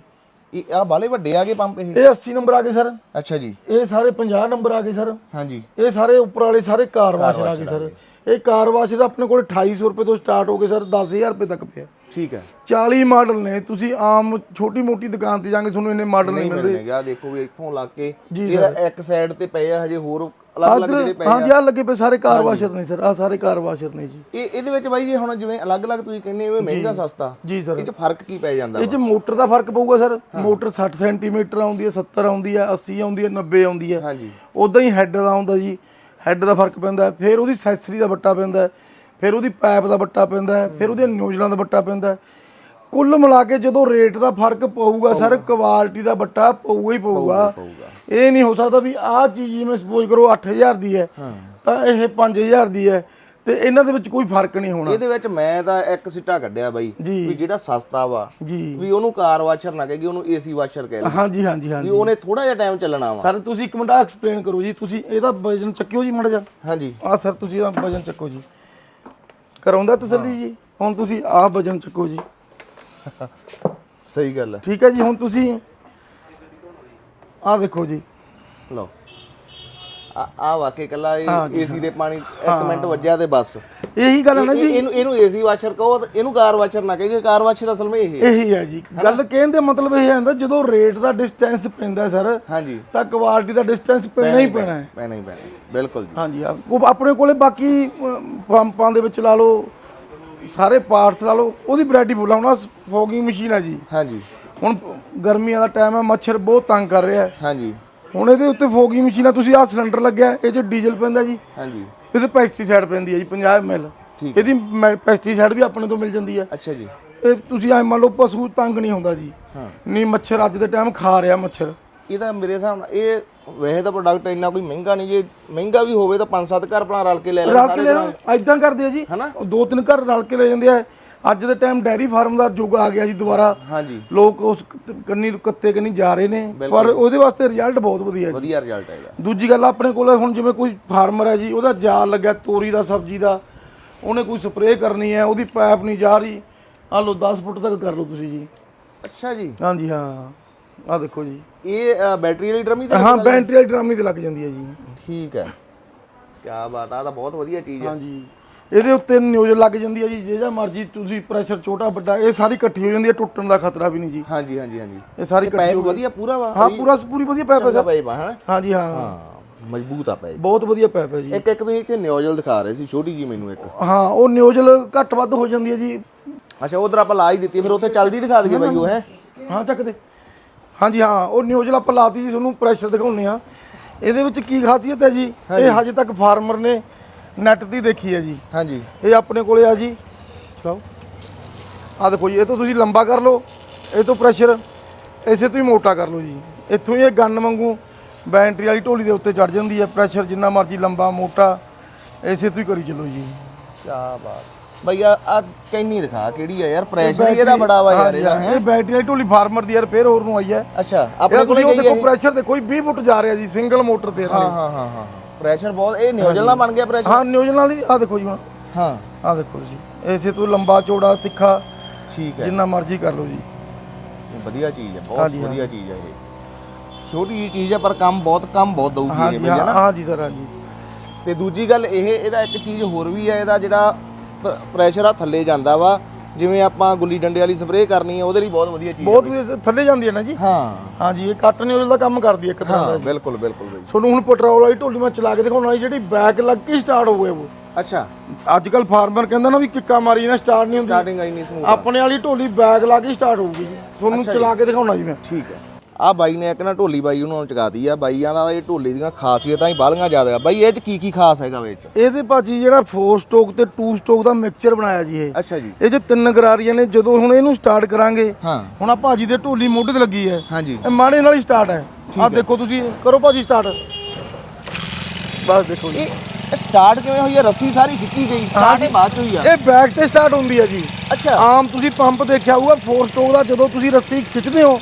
ਇਹ ਆ ਬਾਲੇ ਵੱਡੇ ਆ ਗਏ ਪੰਪ ਇਹ? ਇਹ 80 ਨੰਬਰ ਆ ਗਏ ਸਰ। ਅੱਛਾ ਜੀ। ਇਹ ਸਾਰੇ 50 ਨੰਬਰ ਆ ਗਏ ਸਰ। ਹਾਂਜੀ। ਇਹ ਸਾਰੇ ਉੱਪਰ ਵਾਲੇ ਸਾਰੇ ਕਾਰ ਵਾਸ਼ਰ ਆ ਗਏ ਸਰ। ਇਹ ਕਾਰ ਵਾਸ਼ਰ ਆਪਣੇ ਕੋਲ 2800 ਰੁਪਏ ਤੋਂ ਸਟਾਰਟ ਹੋ ਕੇ ਸਰ 10000 ਰੁਪਏ ਤੱਕ ਪਿਆ ਠੀਕ ਹੈ। 40 ਮਾਡਲ ਨੇ ਤੁਸੀਂ ਆਮ ਛੋਟੀ ਮੋਟੀ ਦੁਕਾਨ ਤੇ ਜਾਓਗੇ ਤੁਹਾਨੂੰ ਇੰਨੇ ਮਾਡਲ ਨਹੀਂ ਨਹੀਂ ਮਿਲਦੇ। ਮਿਲਣਗੇ ਆ ਦੇਖੋ ਵੀ ਇੱਥੋਂ ਲੱਗ ਕੇ ਇਹਦਾ ਇੱਕ ਸਾਈਡ ਤੇ ਪਏ ਆ ਹਜੇ ਹੋਰ ਅਲੱਗ-ਅਲੱਗ ਜਿਹੜੇ ਪਏ ਹਾਂਜੀ ਆ। ਲੱਗੇ ਪਏ ਸਾਰੇ ਕਾਰ ਵਾਸ਼ਰ ਨੇ ਸਰ ਆ ਸਾਰੇ ਕਾਰ ਵਾਸ਼ਰ ਨੇ ਜੀ। ਇਹ ਇਹਦੇ ਵਿੱਚ ਬਾਈ ਜੀ ਹੁਣ ਜਿਵੇਂ ਅਲੱਗ-ਅਲੱਗ ਤੁਸੀਂ ਕਹਿੰਦੇ ਹੋ ਮਹਿੰਗਾ ਸਸਤਾ। ਜੀ ਸਰ। ਇਹ ਚ ਫ਼ਰਕ ਕੀ ਪੈ ਜਾਂਦਾ ਇਹ ਚ ਮੋਟਰ ਦਾ ਫ਼ਰਕ ਪਊਗਾ ਸਰ। ਮੋਟਰ 60 ਸੈਂਟੀਮੀਟਰ ਆਉਂਦੀ ਹੈ 70 ਆਉਂਦੀ ਹੈ 80 ਆਉਂਦੀ ਹੈ 90 ਆਉਂਦੀ ਹੈ। ਹਾਂਜੀ। ਉਦਾਂ ਹੀ ਹੈੱਡ ਦਾ ਆਉਂਦਾ ਜੀ। ਹੈੱਡ ਦਾ ਫ਼ਰਕ ਪੈਂਦਾ ਫਿਰ ਉਹਦੀ ਸੈਸਰੀ ਦਾ ਬੱਟਾ ਪੈਂਦਾ ਫਿਰ ਉਹਦੀ ਪਾਈਪ ਦਾ ਬੱਟਾ ਪੈਂਦਾ ਫਿਰ ਉਹਦੀਆਂ ਨਿਊਜ਼ਲਾਂ ਦਾ ਬੱਟਾ ਪੈਂਦਾ। ਕੁੱਲ ਮਿਲਾ ਕੇ ਜਦੋਂ ਰੇਟ ਦਾ ਫ਼ਰਕ ਪਊਗਾ ਸਰ ਕੁਆਲਿਟੀ ਦਾ ਬੱਟਾ ਪਊਗਾ ਹੀ ਪਊਗਾ। ਇਹ ਨਹੀਂ ਹੋ ਸਕਦਾ ਵੀ ਆਹ ਚੀਜ਼ ਜਿਵੇਂ ਸਪੋਜ਼ ਕਰੋ 8000 ਦੀ ਹੈ ਤਾਂ ਇਹ 5000 ਦੀ ਹੈ ਤੇ ਇਹਨਾਂ ਦੇ ਵਿੱਚ ਕੋਈ ਫ਼ਰਕ ਨਹੀਂ ਹੋਣਾ। ਇਹਦੇ ਵਿੱਚ ਮੈਂ ਤਾਂ ਇੱਕ ਸਿੱਟਾ ਕੱਢਿਆ ਬਾਈ। ਵੀ ਜਿਹੜਾ ਸਸਤਾ ਵਾ ਵੀ ਉਹਨੂੰ ਕਾਰ ਵਾਸ਼ਰ ਨਾ ਕਹੇਗੀ ਉਹਨੂੰ ਏਸੀ ਵਾਸ਼ਰ ਕਹਿ। ਲੈ ਹਾਂਜੀ ਹਾਂਜੀ। ਵੀ ਹਾਂਜੀ ਉਹਨੇ ਥੋੜਾ ਜਿਹਾ ਟਾਈਮ ਚੱਲਣਾ ਵਾ। ਸਰ ਤੁਸੀਂ ਇੱਕ ਮਿੰਟ ਐਕਸਪਲੇਨ ਕਰੋ ਜੀ ਤੁਸੀਂ ਇਹਦਾ ਵਜਨ ਚੱਕਿਓ ਜੀ ਮੜ ਜਾ ਹਾਂਜੀ। ਆ ਸਰ ਤੁਸੀਂ ਇਹਦਾ ਵਜਨ ਚੱਕੋ ਜੀ। ਕਰਾਉਂਦਾ ਤਸੱਲੀ ਜੀ? ਹੁਣ ਤੁਸੀਂ ਆਹ ਵਜਨ ਚੱਕੋ ਜੀ। ਸਹੀ ਗੱਲ ਹੈ। ਠੀਕ ਹੈ ਜੀ ਹੁਣ ਤੁਸੀਂ ਆਹ ਦੇਖੋ ਜੀ। ਲਓ। ਆ ਆ ਵਾਕੇ ਕੱਲਾ ਹਾਂ ਜੀ, ਏਸੀ ਦੇ ਪਾਣੀ ਇੱਕ ਮਿੰਟ ਵੱਜਿਆ ਤੇ ਬਸ। ਇਹੀ ਗੱਲ ਹੈ ਨਾ ਇਹ- ਜੀ। ਇਹਨੂੰ ਇਹਨੂੰ ਏਸੀ ਵਾਸ਼ਰ ਕਹੋ ਤੇ ਇਹਨੂੰ ਕਾਰ ਵਾਸ਼ਰ ਨਾ ਕਹੇਗੀ ਕਾਰ ਵਾਸ਼ਰ ਅਸਲ ਵਿੱਚ ਇਹ ਹੈ। ਇਹੀ ਹੈ ਜੀ। ਗੱਲ ਕਹਿਣ ਦੇ ਮਤਲਬ ਇਹ ਹੁੰਦਾ ਜਦੋਂ ਰੇਟ ਦਾ ਡਿਸਟੈਂਸ ਪੈਂਦਾ ਸਰ ਹਾਂਜੀ। ਤਾਂ ਕੁਆਲਿਟੀ ਦਾ ਡਿਸਟੈਂਸ ਪੈਣਾ ਹੀ ਪੈਣਾ ਹੈ ਪੈਣਾ ਹੀ। ਪੈਣਾ ਬਿਲਕੁਲ ਜੀ। ਹਾਂਜੀ ਆਪਣੇ ਕੋਲੇ ਬਾਕੀ ਪੰਪਾਂ ਦੇ ਵਿੱਚ ਲਾ ਲਓ ਸਾਰੇ ਪਾਰਟਸ ਲਾ ਲਓ ਉਹਦੀ ਵੈਰਾਈਟੀ ਫੁੱਲ ਆ। ਹੁਣ ਫੋਗਿੰਗ ਮਸ਼ੀਨ ਹੈ ਜੀ। ਹਾਂਜੀ। ਹੁਣ ਗਰਮੀਆਂ ਦਾ ਟਾਈਮ ਹੈ ਮੱਛਰ ਬਹੁਤ ਤੰਗ ਕਰ ਰਿਹਾ ਹੈ। ਹਾਂਜੀ। ਹੁਣ ਇਹਦੇ ਉੱਤੇ ਫੋਗਿੰਗ ਮਸ਼ੀਨ ਆ ਤੁਸੀਂ ਆਹ ਸਿਲੰਡਰ ਲੱਗਿਆ ਇਹ 'ਚ ਡੀਜ਼ਲ ਪੈਂਦਾ ਜੀ। ਹਾਂਜੀ। ਇਹਦੇ ਪੈਸਟੀਸਾਈਡ ਪੈਂਦੀ ਹੈ ਜੀ 50 ml ਠੀਕ ਇਹਦੀ ਪੈਸਟੀਸਾਈਡ ਵੀ ਆਪਣੇ ਤੋਂ ਮਿਲ ਜਾਂਦੀ ਹੈ ਅੱਛਾ ਜੀ। ਇਹ ਤੁਸੀਂ ਐ ਮੰਨ ਲਓ ਪਸ਼ੂ ਤੰਗ ਨਹੀਂ ਹੁੰਦਾ ਜੀ। ਹਾਂ। ਨਹੀਂ ਮੱਛਰ ਅੱਜ ਦੇ ਟਾਈਮ ਖਾ ਰਿਹਾ ਮੱਛਰ। ਇਹਦਾ ਮੇਰੇ ਹਿਸਾਬ ਨਾਲ ਇਹ ਵੈਸੇ ਤਾਂ ਪ੍ਰੋਡਕਟ ਇੰਨਾ ਕੋਈ ਮਹਿੰਗਾ ਨਹੀਂ ਜੇ ਮਹਿੰਗਾ ਵੀ ਹੋਵੇ ਤਾਂ ਪੰਜ ਸੱਤ ਘਰ ਆਪਣਾ ਰਲ ਕੇ ਲੈ ਲੈਣ ਰਲ ਕੇ ਸਾਰੇ ਲੈ ਤਰ੍ਹਾਂ ਐਦਾਂ ਕਰਦੇ ਆ ਜੀ। ਹਨਾ? ਦੋ ਤਿੰਨ ਘਰ ਰਲ ਕੇ ਲੈ ਜਾਂਦੇ ਆ। ਅੱਜ ਦੇ ਟਾਈਮ ਡੈਰੀ ਫਾਰਮ ਦਾ ਯੁੱਗ ਆ ਗਿਆ ਜੀ ਦੁਬਾਰਾ। ਹਾਂਜੀ। ਲੋਕ ਉਸ ਕ- ਕੰਨੀ ਕੱਤੇ ਕੰਨੀ ਜਾ ਰਹੇ ਨੇ ਪਰ ਉਹਦੇ ਵਾਸਤੇ ਰਿਜ਼ਲਟ ਬਹੁਤ ਵਧੀਆ ਜੀ। ਵਧੀਆ ਰਿਜ਼ਲਟ ਹੈਗਾ। ਦੂਜੀ ਗੱਲ ਆਪਣੇ ਕੋਲ ਹੁਣ ਜਿਵੇਂ ਕੋਈ ਫਾਰਮਰ ਹੈ ਜੀ ਉਹਦਾ ਜਾਲ ਲੱਗਿਆ ਤੋਰੀ ਦਾ ਸਬਜ਼ੀ ਦਾ। ਉਹਨੇ ਕੋਈ ਸਪਰੇਅ ਕਰਨੀ ਹੈ ਉਹਦੀ ਪਾਈਪ ਨਹੀਂ ਜਾ ਰਹੀ। ਆ ਲਓ 10 ਫੁੱਟ ਤੱਕ ਕਰ ਲਓ ਤੁਸੀਂ ਜੀ। ਅੱਛਾ ਜੀ। ਹਾਂਜੀ ਹਾਂ। ਆ ਦੇਖੋ ਜੀ। ਇਹ ਅ, ਬੈਟਰੀ ਵਾਲੀ ਡਰਮੀ ਤੇ ਹਾਂ ਬੈਟਰੀ ਵਾਲੀ ਡਰਾਮੀ ਤੇ ਲੱਗ ਜਾਂਦੀ ਹੈ ਜੀ। ਠੀਕ ਹੈ। ਕੀ ਬਾਤ ਆ ਆਹ ਤਾਂ ਬਹੁਤ ਵਧੀਆ ਚੀਜ਼ ਹੈ। ਹਾਂਜੀ। ਇਹਦੇ ਉੱਤੇ ਨਿਊਜ਼ ਲੱਗ ਜਾਂਦੀ ਹੈ ਜੀ ਜਿਹੜਾ ਮਰਜ਼ੀ ਤੁਸੀਂ ਪ੍ਰੈਸ਼ਰ ਛੋਟਾ ਵੱਡਾ ਇਹ ਸਾਰੀ ਇਕੱਠੀ ਹੋ ਜਾਂਦੀ ਹੈ ਟੁੱਟਣ ਦਾ ਖਤਰਾ ਵੀ ਨਹੀਂ ਜੀ। ਹਾਂਜੀ ਹਾਂਜੀ ਹਾਂਜੀ। ਇਹ ਸਾਰੀ ਇਕੱਠੀ ਪਾਈਪ ਹੋ ਵਧੀਆ ਪੂਰਾ ਵਾ? ਹਾਂ ਪੂਰਾ ਪੂਰੀ ਵਧੀਆ ਪੈਪ ਹੈ ਸਰ। ਪਾਈਪ ਆ ਹੈ ਹਾਂਜੀ ਹਾਂ। ਹਾਂ ਮਜ਼ਬੂਤ ਆ ਪਾਈਪ ਬਹੁਤ ਵਧੀਆ ਪੈਪ ਹੈ ਜੀ। ਇੱਕ ਇੱਕ ਤੁਸੀਂ ਇੱਥੇ ਨਿਓਜ਼ਲ ਦਿਖਾ ਰਹੇ ਸੀ ਛੋਟੀ ਜੀ ਮੈਨੂੰ ਇੱਕ। ਹਾਂ ਉਹ ਨਿਊਜ਼ਲ ਘੱਟ ਵੱਧ ਹੋ ਜਾਂਦੀ ਹੈ ਜੀ। ਅੱਛਾ ਉਧਰ ਆਪਾਂ ਲਾ ਹੀ ਦਿੱਤੀ ਫਿਰ ਉੱਥੇ ਚੱਲਦੀ ਦਿਖਾ ਦਈਏ ਬਾਈ ਉਹ ਹੈ? ਹਾਂ ਚੱਕਦੇ ਹਾਂਜੀ ਹਾਂ ਉਹ ਨਿਊਜ਼ਲ ਆਪਾਂ ਲਾਤੀ ਜੀ ਤੁਹਾਨੂੰ ਪ੍ਰੈਸ਼ਰ ਦਿਖਾਉਨੇ ਆ ਇਹਦੇ ਵਿੱਚ ਕੀ ਖਾਸੀਅਤ ਹੈ ਜੀ? ਇਹ ਹਜੇ। ਤੱਕ ਫਾਰਮਰ ਨੇ ਨੈਟ ਦੀ ਦੇਖੀ ਹੈ ਜੀ। ਹਾਂਜੀ। ਇਹ ਆਪਣੇ ਕੋਲੇ ਆ ਜੀ। ਚਲਾਓ ਆ ਦੇਖੋ ਜੀ ਇਹ ਤੋਂ ਤੁਸੀਂ ਲੰਬਾ ਕਰ ਲਓ ਇਹ ਤੋਂ ਪ੍ਰੈਸ਼ਰ ਇਸੇ ਤੋਂ ਹੀ ਮੋਟਾ ਕਰ ਲਓ ਜੀ। ਇੱਥੋਂ ਹੀ ਇਹ ਗਨ ਵਾਂਗੂ ਬੈਟਰੀ ਵਾਲੀ ਢੋਲੀ ਦੇ ਉੱਤੇ ਚੜ ਜਾਂਦੀ ਹੈ। ਪ੍ਰੈਸ਼ਰ ਜਿੰਨਾ ਮਰਜ਼ੀ ਲੰਬਾ ਮੋਟਾ ਇਸੇ ਤੋਂ ਹੀ ਕਰੀ ਚੱਲੋ ਜੀ। ਕੀ ਬਾਤ ਬਈ ਆ ਆ ਕੈਨੀ ਦਿਖਾ ਕਿਹੜੀ ਆ ਯਾਰ ਪ੍ਰੈਸ਼ਰ ਹੀ ਇਹਦਾ ਬੜਾ ਵਾ ਯਾਰ ਇਹਦਾ ਹੈ? ਇਹ ਬੈਟਰੀ ਵਾਲੀ ਢੋਲੀ ਫਾਰਮਰ ਦੀ ਯਾਰ ਫੇਰ ਹੋਰ ਨੂੰ ਆਈ ਹੈ। ਅੱਛਾ ਇਹ ਆਪਣੇ ਕੋਲੇ ਗਈ ਦੇਖੋ ਪ੍ਰੈਸ਼ਰ ਦੇਖੋ ਜੀ 20 ਫੁੱਟ ਜਾ ਰਿਹਾ ਜੀ ਸਿੰਗਲ ਮੋਟਰ ਤੇ ਹਾਂ ਹਾਂ ਹਾਂ ਹਾਂ ਪ੍ਰੈਸ਼ਰ ਬਹੁਤ ਇਹ ਨਿਊਜ਼ਲ ਨਾਲ ਬਣ ਗਿਆ ਪ੍ਰੈਸ਼ਰ ਹਾਂ ਨਿਊਜ਼ਲ ਨਾਲ ਹੀ ਆ ਦੇਖੋ ਜੀ ਹੁਣ। ਹਾਂ। ਆ ਦੇਖੋ ਜੀ। ਇਸੇ ਤੋਂ ਲੰਬਾ ਚੌੜਾ ਤਿੱਖਾ ਠੀਕ ਹੈ। ਜਿੰਨਾ ਮਰਜ਼ੀ ਕਰ ਲਓ ਜੀ। ਵਧੀਆ ਚੀਜ਼ ਹੈ ਬਹੁਤ। ਵਧੀਆ ਚੀਜ਼ ਹੈ ਇਹ। ਛੋਟੀ ਜਿਹੀ ਚੀਜ਼ ਹੈ ਪਰ ਕੰਮ ਬਹੁਤ ਕੰਮ ਬਹੁਤ ਦਊਗੀ ਇਹ ਬਈ ਹਾਂ ਜੀ ਸਰ ਹਾਂ ਜੀ ਤੇ ਦੂਜੀ ਗੱਲ ਇਹ ਇਹਦਾ ਇੱਕ ਚੀਜ਼ ਹੋਰ ਵੀ ਹੈ ਇਹਦਾ ਜਿਹੜਾ ਪ੍ਰੈਸ਼ਰ ਆ ਥੱਲੇ ਜਾਂਦਾ ਵਾ। ਜਿਵੇਂ ਆਪਾਂ ਗੁੱਲੀ ਡੰਡੇ ਵਾਲੀ ਸਪਰੇਅ ਕਰਨੀ ਹੈ ਉਹਦੇ ਲਈ ਬਹੁਤ ਵਧੀਆ ਚੀਜ਼ ਬਹੁਤ ਵਧੀਆ ਥੱਲੇ ਜਾਂਦੀ ਹੈ ਨਾ ਜੀ? ਹਾਂ। ਹਾਂਜੀ ਇਹ ਕੱਟ ਨਿਊਜ਼ਲ ਦਾ ਕੰਮ ਕਰਦੀ ਹੈ ਇੱਕ ਤਰ੍ਹਾਂ ਦਾ। ਬਿਲਕੁਲ ਬਿਲਕੁਲ ਬਈ। ਤੁਹਾਨੂੰ ਹੁਣ ਪੈਟਰੋਲ ਵਾਲੀ ਢੋਲੀ ਮੈਂ ਚਲਾ ਕੇ ਦਿਖਾਉਣਾ ਜਿਹੜੀ ਬੈਕ ਲੱਗ ਕੇ ਸਟਾਰਟ ਹੋ ਗਏ ਉਹ। ਅੱਛਾ। ਅੱਜ ਕੱਲ ਫਾਰਮਰ ਕਹਿੰਦਾ ਨਾ ਵੀ ਕਿੱਕਾ ਮਾਰੀ ਨਾ ਸਟਾਰਟ ਨਹੀਂ ਹੁੰਦੀ ਸਟਾਰਟਿੰਗ ਆਈ ਨਹੀਂ ਸਮੂਥ ਆਪਣੇ ਵਾਲੀ ਢੋਲੀ ਬੈਕ ਲਾ ਕੇ ਸਟਾਰਟ ਹੋਊਗੀ ਤੁਹਾਨੂੰ ਚਲਾ ਕੇ ਦਿਖਾਉਣਾ ਜੀ ਮੈਂ। ਠੀਕ ਹੈ ਆ ਬਾਈ ਨੇ ਇੱਕ ਨਾ ਢੋਲੀ ਬਾਈ ਉਹਨੂੰ ਚਕਾਤੀ ਆ। ਬਾਈਆਂ ਦਾ ਇਹ ਢੋਲੀ ਦੀਆਂ ਖਾਸੀਅਤਾਂ ਹੀ ਬਾਲੀਆਂ ਜ਼ਿਆਦਾ ਆ। ਬਾਈ ਇਹ ਚ ਕੀ ਕੀ ਖਾਸ ਹੈਗਾ ਵਿੱਚ ਇਹਦੇ ਭਾਜੀ ਜਿਹੜਾ 4 ਸਟੋਕ ਤੇ 2 ਸਟੋਕ ਦਾ ਮਿਕਸਚਰ ਬਣਾਇਆ ਜੀ ਇਹ। ਅੱਛਾ ਜੀ। ਇਹ ਜੇ ਤਿੰਨ ਗਰਾਰੀਆਂ ਨੇ ਜਦੋਂ ਹੁਣ ਇਹਨੂੰ ਸਟਾਰਟ ਕਰਾਂਗੇ ਹਾਂ। ਹੁਣ ਆ ਭਾਜੀ ਦੇ ਢੋਲੀ ਮੋਢੇ ਤੇ ਲੱਗੀ ਹੈ। ਹਾਂਜੀ। ਇਹ ਮਾੜੇ ਨਾਲ ਹੀ ਸਟਾਰਟ ਹੈ। ਆ ਦੇਖੋ ਤੁਸੀਂ ਕਰੋ ਭਾਜੀ ਸਟਾਰਟ ਬਸ ਦੇਖੋ ਜੀ। ਸਟਾਰਟ ਕਿਵੇਂ ਹੋਈ ਹੈ ਰੱਸੀ ਸਾਰੀ ਖਿੱਚੀ ਗਈ ਸਟਾਰਟ ਇਹ ਬਾਅਦ ਚ ਹੋਈ ਆ? ਇਹ ਬੈਕ ਤੇ ਸਟਾਰਟ ਹੁੰਦੀ ਹੈ ਜੀ। ਅੱਛਾ। ਆਮ ਤੁਸੀਂ ਪੰਪ ਦੇਖਿਆ ਹੋਊਗਾ 4 ਸਟੋਕ ਦਾ ਜਦੋਂ ਤੁਸੀਂ ਰੱਸੀ ਖਿੱਚਦੇ ਹੋ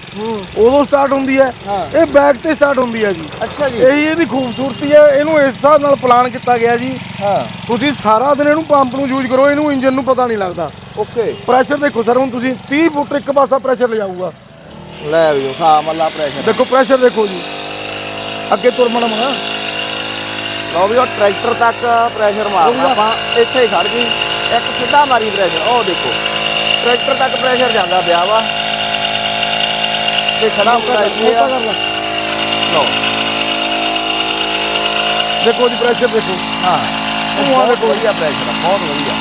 ਉਦੋਂ ਸਟਾਰਟ ਹੁੰਦੀ ਹੈ ਹਾਂ। ਇਹ ਬੈਕ ਤੇ ਸਟਾਰਟ ਹੁੰਦੀ ਹੈ ਜੀ। ਅੱਛਾ ਜੀ। ਇਹੀ ਇਹਦੀ ਖੂਬਸੂਰਤੀ ਹੈ ਇਹਨੂੰ ਇਸ ਹਿਸਾਬ ਨਾਲ ਪਲਾਨ ਕੀਤਾ ਗਿਆ ਜੀ। ਹਾਂ। ਤੁਸੀਂ ਸਾਰਾ ਦਿਨ ਇਹਨੂੰ ਪੰਪ ਨੂੰ ਯੂਜ਼ ਕਰੋ ਇਹਨੂੰ ਇੰਜਨ ਨੂੰ ਪਤਾ ਨਹੀਂ ਲੱਗਦਾ। ਓਕੇ ਪ੍ਰੈਸ਼ਰ ਦੇਖੋ ਸਰ ਹੁਣ ਤੁਸੀਂ 30 ਫੁੱਟ ਇੱਕ ਪਾਸਾ ਪ੍ਰੈਸ਼ਰ ਲਿਜਾਊਗਾ ਲੈ ਵੀ ਖਾ ਮੱਲਾ ਪ੍ਰੈਸ਼ਰ ਦੇਖੋ ਪ੍ਰੈਸ਼ਰ ਦੇਖੋ ਜੀ। ਅੱਗੇ ਤੁਰ ਮਣਾ ਲਓ ਵੀ ਉਹ ਟਰੈਕਟਰ ਤੱਕ ਪ੍ਰੈਸ਼ਰ ਮਾਰਨਾ। ਆਪਾਂ ਇੱਥੇ ਹੀ ਖੜ ਗਈ ਇੱਕ ਸਿੱਧਾ ਮਾਰੀ ਪ੍ਰੈਸ਼ਰ ਉਹ ਦੇਖੋ ਟਰੈਕਟਰ ਤੱਕ ਪ੍ਰੈਸ਼ਰ ਜਾਂਦਾ ਪਿਆ ਵਾ। ਤੇ ਖੜਾ ਹੁੰਦਾ ਇੱਥੇ ਆ। ਲਓ। ਦੇਖੋ ਜੀ ਪ੍ਰੈਸ਼ਰ ਦੇਖੋ। ਹਾਂ। ਉਹ ਦੇਖੋ। ਵਧੀਆ ਪ੍ਰੈਸ਼ਰ ਆ ਬਹੁਤ ਵਧੀਆ।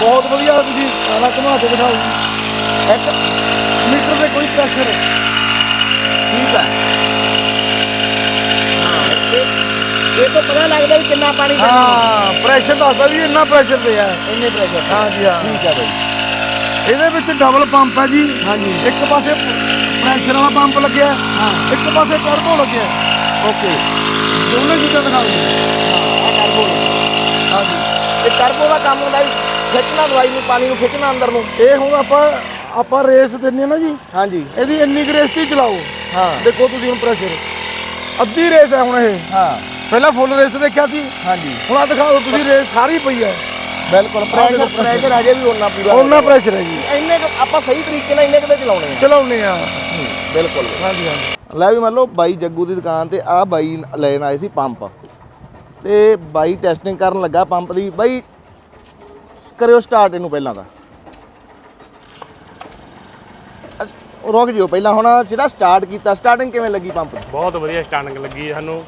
ਬਹੁਤ ਵਧੀਆ ਤੁਸੀਂ ਸਾਰਾ ਘੁਮਾ ਕੇ ਦਿਖਾਓ ਜੀ। ਇੱਕ ਮੀਟਰ ਤੇ ਕੋਈ ਪ੍ਰੈਸ਼ਰ ਠੀਕ ਹੈ ਹਾਂ ਇਹ ਇਹ ਤੋਂ ਪਤਾ ਲੱਗਦਾ ਵੀ ਕਿੰਨਾ ਪਾਣੀ ਪੈਂਦਾ ਹਾਂ ਪ੍ਰੈਸ਼ਰ ਦੱਸਦਾ ਵੀ ਇੰਨਾ ਪ੍ਰੈਸ਼ਰ ਤੇ ਹੈ। ਇੰਨੇ ਪ੍ਰੈਸ਼ਰ ਹਾਂ ਜੀ ਹਾਂ। ਠੀਕ ਹੈ ਬਈ। ਇਹਦੇ ਵਿੱਚ ਡਬਲ ਪੰਪ ਹੈ ਜੀ। ਹਾਂਜੀ। ਇੱਕ ਪਾਸੇ ਪ੍ਰੈਸ਼ਰ ਵਾਲਾ ਪੰਪ ਲੱਗਿਆ ਹਾਂ। ਇੱਕ ਪਾਸੇ ਟਰਬੋ ਲੱਗਿਆ। ਓਕੇ ਦੋਨੇ ਚੀਜ਼ਾਂ ਦਿਖਾਓ ਜੀ ਹਾਂ ਇਹ ਟਰਬੋ ਹਾਂਜੀ। ਇਹ ਟਰਬੋ ਦਾ ਕੰਮ ਹੁੰਦਾ ਵੀ ਖਿੱਚਣਾ ਦਵਾਈ ਨੂੰ ਪਾਣੀ ਨੂੰ ਖਿੱਚਣਾ ਅੰਦਰ ਨੂੰ। ਇਹ ਹੁਣ ਆਪਾਂ ਆਪਾਂ ਰੇਸ ਦਿੰਨੇ ਆ ਨਾ ਜੀ। ਹਾਂਜੀ। ਇਹਦੀ ਇੰਨੀ ਹੀ ਚਲਾਓ। ਹਾਂ। ਦੇਖੋ ਤੁਸੀਂ ਹੁਣ ਪ੍ਰੈਸ਼ਰ ਅੱਧੀ ਰੇਸ ਹੈ ਹੁਣ ਇਹ। ਹਾਂ। ਪਹਿਲਾਂ ਫੁੱਲ ਰੇਸ ਦੇਖਿਆ ਸੀ। ਹਾਂਜੀ। ਹੁਣ ਆ ਦਿਖਾਓ ਤੁਸੀਂ ਰੇਸ ਸਾਰੀ ਪਈ ਹੈ। ਬਿਲਕੁਲ ਪ੍ਰੈਸ਼ਰ ਪ੍ਰੈਸ਼ਰ ਅਜੇ ਵੀ ਉਹਨਾਂ ਪੂਰਾ ਉਹਨਾਂ ਪ੍ਰੈਸ਼ਰ ਹੈ ਜੀ। ਇੰਨੇ ਆਪਾਂ ਸਹੀ ਤਰੀਕੇ ਨਾਲ ਇੰਨੇ ਕਿਤੇ ਚਲਾਉਣੇ ਆ। ਚਲਾਉਨੇ ਆ। ਬਿਲਕੁਲ। ਹਾਂਜੀ ਹਾਂਜੀ। ਲੈ ਵੀ ਮੰਨ ਲਓ ਬਾਈ ਜੱਗੂ ਦੀ ਦੁਕਾਨ ਤੇ ਆ ਬਾਈ ਲੈਣ ਆਏ ਸੀ ਪੰਪ। ਤੇ ਬਾਈ ਟੈਸਟਿੰਗ ਕਰਨ ਲੱਗਾ ਪੰਪ ਦੀ। ਬਾਈ ਕਰਿਓ ਸਟਾਰਟ ਇਹਨੂੰ ਪਹਿਲਾਂ ਤਾਂ। ਰੁਕ ਜਿਓ ਪਹਿਲਾਂ। ਹੁਣ ਜਿਹੜਾ ਸਟਾਰਟ ਕੀਤਾ ਸਟਾਰਟਿੰਗ ਕਿਵੇਂ ਲੱਗੀ ਪੰਪ? ਦੀ ਬਹੁਤ ਵਧੀਆ ਸਟਾਰਟਿੰਗ ਲੱਗੀ ਸਾਨੂੰ।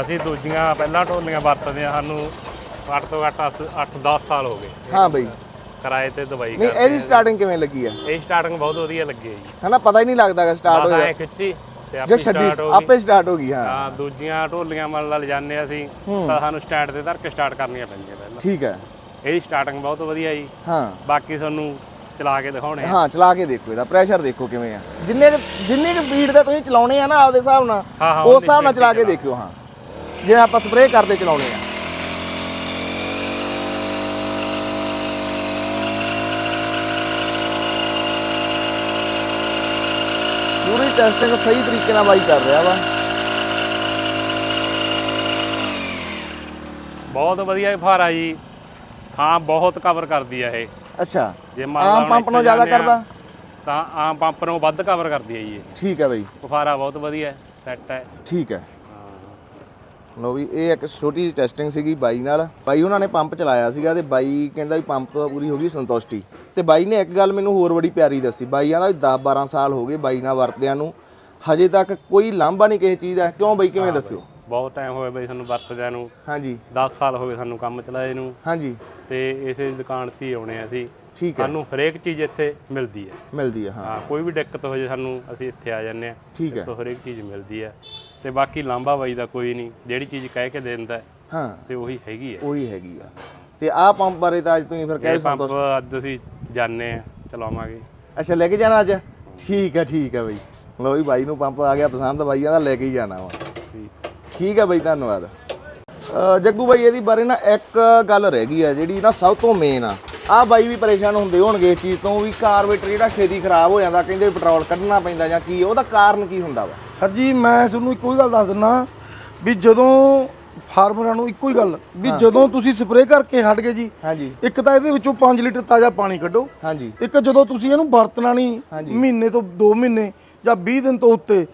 ਅਸੀਂ ਦੂਜੀਆਂ ਪਹਿਲਾਂ ਢੋਲੀਆਂ ਵਰਤਦੇ ਆ ਸਾਨੂੰ ਘੱਟ ਤੋਂ ਘੱਟ 8-10 ਸਾਲ ਹੋ ਗਏ। ਹਾਂ ਬਾਈ। ਕਿਰਾਏ ਤੇ ਦਵਾਈ ਨਹੀਂ ਇਹਦੀ ਸਟਾਰਟਿੰਗ ਕਿਵੇਂ ਲੱਗੀ ਆ? ਇਹ ਸਟਾਰਟਿੰਗ ਬਹੁਤ ਵਧੀਆ ਲੱਗੀ ਹੈ ਜੀ। ਹਨਾ ਪਤਾ ਹੀ ਨਹੀਂ ਲੱਗਦਾ ਕਿ ਸਟਾਰਟ ਹੋਇਆ। ਐਂ ਖਿੱਚੀ ਤੇ ਆਪੇ ਛੱਡੀ ਸਟਾਰਟ ਹੋ ਗਈ। ਆਪੇ ਸਟਾਰਟ ਹੋ ਗਈ ਹਾਂ। ਹਾਂ ਦੂਜੀਆਂ ਢੋਲੀਆਂ ਮੰਨ ਲ ਜਾਂਦੇ ਅਸੀਂ ਤਾਂ ਸਾਨੂੰ ਸਟਾਰਟ ਤੇ ਧਰ ਕੇ ਸਟਾਰਟ ਕਰਨੀਆਂ ਪੈਂਦੀਆਂ ਪਹਿਲਾਂ। ਠੀਕ ਹੈ। ਇਹਦੀ ਸਟਾਰਟਿੰਗ ਬਹੁਤ ਵਧੀਆ ਜੀ। ਹਾਂ। ਬਾਕੀ ਤੁਹਾਨੂੰ ਚਲਾ ਕੇ ਦਿਖਾਉਣੇ ਆ। ਹਾਂ ਚਲਾ ਕੇ ਦੇਖੋ ਇਹਦਾ ਪ੍ਰੈਸ਼ਰ ਦੇਖੋ ਕਿਵੇਂ ਆ। ਜਿੰਨੇ ਜਿੰਨੀ ਕੁ ਸਪੀਡ ਤੇ ਤੁਸੀਂ ਚਲਾਉਣੇ ਆ ਨਾ ਆਪਦੇ ਹਿਸਾਬ ਨਾਲ ਹਾਂ, ਹਾਂ, ਉਸ ਹਿਸਾਬ ਨਾਲ ਚਲਾ ਕੇ ਦੇਖਿਓ ਹਾਂ। ਜਿਵੇਂ ਆਪਾਂ ਸਪਰੇਅ ਕਰਦੇ ਚਲਾਉਣੇ ਆ। ਪੂਰੀ ਟੈਸਟਿੰਗ ਸਹੀ ਤਰੀਕੇ ਨਾਲ ਬਾਈ ਕਰ ਰਿਹਾ ਵਾ। ਬਹੁਤ ਵਧੀਆ ਇਹ ਫਾਰਾ ਜੀ। ਥਾਂ ਬਹੁਤ ਕਵਰ ਕਰਦੀ ਆ ਇਹ। ਅੱਛਾ ਜੇ ਮੰਨ ਲਓ ਆਮ ਹੁਣ ਪੰਪ ਇੱਥੇ ਨਾਲੋਂ ਜ਼ਿਆਦਾ ਜਾਂਦੇ ਆ, ਕਰਦਾ? ਤਾਂ ਆਮ ਪੰਪ ਨੂੰ ਵੱਧ ਕਵਰ ਕਰਦੀ ਹੈ ਜੀ ਇਹ। ਠੀਕ ਹੈ ਬਾਈ। ਫਾਰਾ ਬਹੁਤ ਵਧੀਆ ਸੈੱਟ ਹੈ। ਠੀਕ ਹੈ ਹਾਂ। ਲੋ ਵੀ ਇਹ ਇੱਕ ਛੋਟੀ ਜਿਹੀ ਟੈਸਟਿੰਗ ਸੀਗੀ ਬਾਈ ਨਾਲ। ਬਾਈ ਉਹਨਾਂ ਨੇ ਪੰਪ ਚਲਾਇਆ ਸੀਗਾ ਤੇ ਬਾਈ ਕਹਿੰਦਾ ਵੀ ਪੰਪ ਤੋਂ ਪੂਰੀ ਹੋ ਗਈ ਸੰਤੁਸ਼ਟੀ। ਤੇ ਬਾਈ ਨੇ ਇੱਕ ਗੱਲ ਮੈਨੂੰ ਹੋਰ ਬੜੀ ਪਿਆਰੀ ਦੱਸੀ। ਬਾਈ ਆਂਦਾ 10 12 ਸਾਲ ਹੋ ਗਏ ਬਾਈ ਨਾਲ ਵਰਤਦਿਆਂ ਨੂੰ। ਹਜੇ ਤੱਕ ਕੋਈ ਲਾਂਭਾ ਨਹੀਂ ਕਿਸੇ ਚੀਜ਼ ਦਾ। ਕਿਉਂ ਬਾਈ ਕਿਵੇਂ ਦੱਸਿਓ? ਬਹੁਤ ਟਾਈਮ ਹੋਇਆ ਬਈ ਸਾਨੂੰ ਵਰਤਦਿਆਂ ਨੂੰ। ਹਾਂਜੀ। 10 ਸਾਲ ਹੋ ਗਏ ਸਾਨੂੰ ਕੰਮ ਚਲਾਏ ਨੂੰ। ਹਾਂਜੀ। ਤੇ ਇਸੇ ਦੁਕਾਨ ਤੇ ਹੀ ਆਉਣੇ ਆ ਅਸੀਂ। ਠੀਕ ਹੈ। ਸਾਨੂੰ ਹਰੇਕ ਚੀਜ਼ ਇੱਥੇ ਮਿਲਦੀ ਹੈ। ਮਿਲਦੀ ਹੈ ਹਾਂ। ਹਾਂ ਕੋਈ ਵੀ ਦਿੱਕਤ ਹੋ ਜੇ ਸਾਨੂੰ ਅਸੀਂ ਇੱਥੇ ਆ ਜਾਂਦੇ ਆ ਠੀਕ ਹੈ। ਤੋਂ ਹਰੇਕ ਚੀਜ਼ ਮਿਲਦੀ ਹੈ। ਤੇ ਬਾਕੀ ਲਾਂਬਾ ਬਾਈ ਦਾ ਕੋਈ ਨਹੀਂ ਜਿਹੜੀ ਚੀਜ਼ ਕਹਿ ਕੇ ਦੇ ਦਿੰਦਾ ਹੈ, ਤੇ ਉਹੀ ਹੈਗੀ ਹੈ। ਉਹੀ ਹੈਗੀ ਆ। ਤੇ ਆਹ ਪੰਪ ਬਾਰੇ ਤਾਂ ਅੱਜ ਤੁਸੀਂ ਫਿਰ ਕਹਿ ਇਹ ਪੰਪ ਅੱਜ ਅਸੀਂ ਜਾਣੇ ਆ ਚਲਾਵਾਂਗੇ। ਅੱਛਾ ਲੈ ਕੇ ਜਾਣਾ ਅੱਜ? ਠੀਕ ਹੈ ਠੀਕ ਹੈ ਬਾਈ। ਲੋ ਵੀ ਬਾਈ ਨੂੰ ਪੰਪ ਆ ਗਿਆ ਪਸੰਦ ਬਾਈਆਂ ਦਾ ਲੈ ਕੇ ਹੀ ਜਾਣਾ ਵਾ। ਠੀਕ ਠੀਕ ਹੈ ਬਾਈ ਧੰਨਵਾਦ। ਅ, ਜੱਗੂ ਬਾਈ ਇਹਦੀ ਬਾਰੇ ਨਾ ਇੱਕ ਗੱਲ ਰਹਿ ਗਈ ਆ ਜਿਹੜੀ ਨਾ ਸਭ ਤੋਂ ਮੇਨ ਆ। ਆ ਬਾਈ ਵੀ ਪਰੇਸ਼ਾਨ ਹੁੰਦੇ ਹੋਣਗੇ ਇਸ ਚੀਜ਼ ਤੋਂ ਵੀ ਕਾਰਬੇਟਰ ਜਿਹੜਾ ਛੇਤੀ ਖਰਾਬ ਹੋ ਜਾਂਦਾ ਕਹਿੰਦੇ ਪੈਟਰੋਲ ਕੱਢਣਾ ਪੈਂਦਾ ਜਾਂ ਕੀ ਉਹਦਾ ਕਾਰਨ ਕੀ ਹੁੰਦਾ ਵਾ? ਸਰ ਜੀ ਮੈਂ ਤੁਹਾਨੂੰ ਇੱਕੋ ਹੀ ਗੱਲ ਦੱਸ ਦਿੰਨਾ ਵੀ ਜਦੋਂ ਫਾਰਮਰਾਂ ਨੂੰ ਇੱਕੋ ਹੀ ਗੱਲ ਵੀ ਜਦੋਂ ਤੁਸੀਂ ਸਪਰੇਅ ਕਰਕੇ ਹਟ ਗਏ ਜੀ ਹਾਂਜੀ। ਇੱਕ ਤਾਂ ਇਹਦੇ ਵਿੱਚੋਂ 5 ਲੀਟਰ ਤਾਜ਼ਾ ਪਾਣੀ ਕੱਢੋ। ਹਾਂਜੀ। ਇੱਕ ਜਦੋਂ ਤੁਸੀਂ ਇਹਨੂੰ ਵਰਤਣਾ ਨਹੀਂ। ਮਹੀਨੇ ਤੋਂ 2 ਮਹੀਨੇ ਜਾਂ 20 ਦਿਨ ਤੋਂ ਉੱਤੇ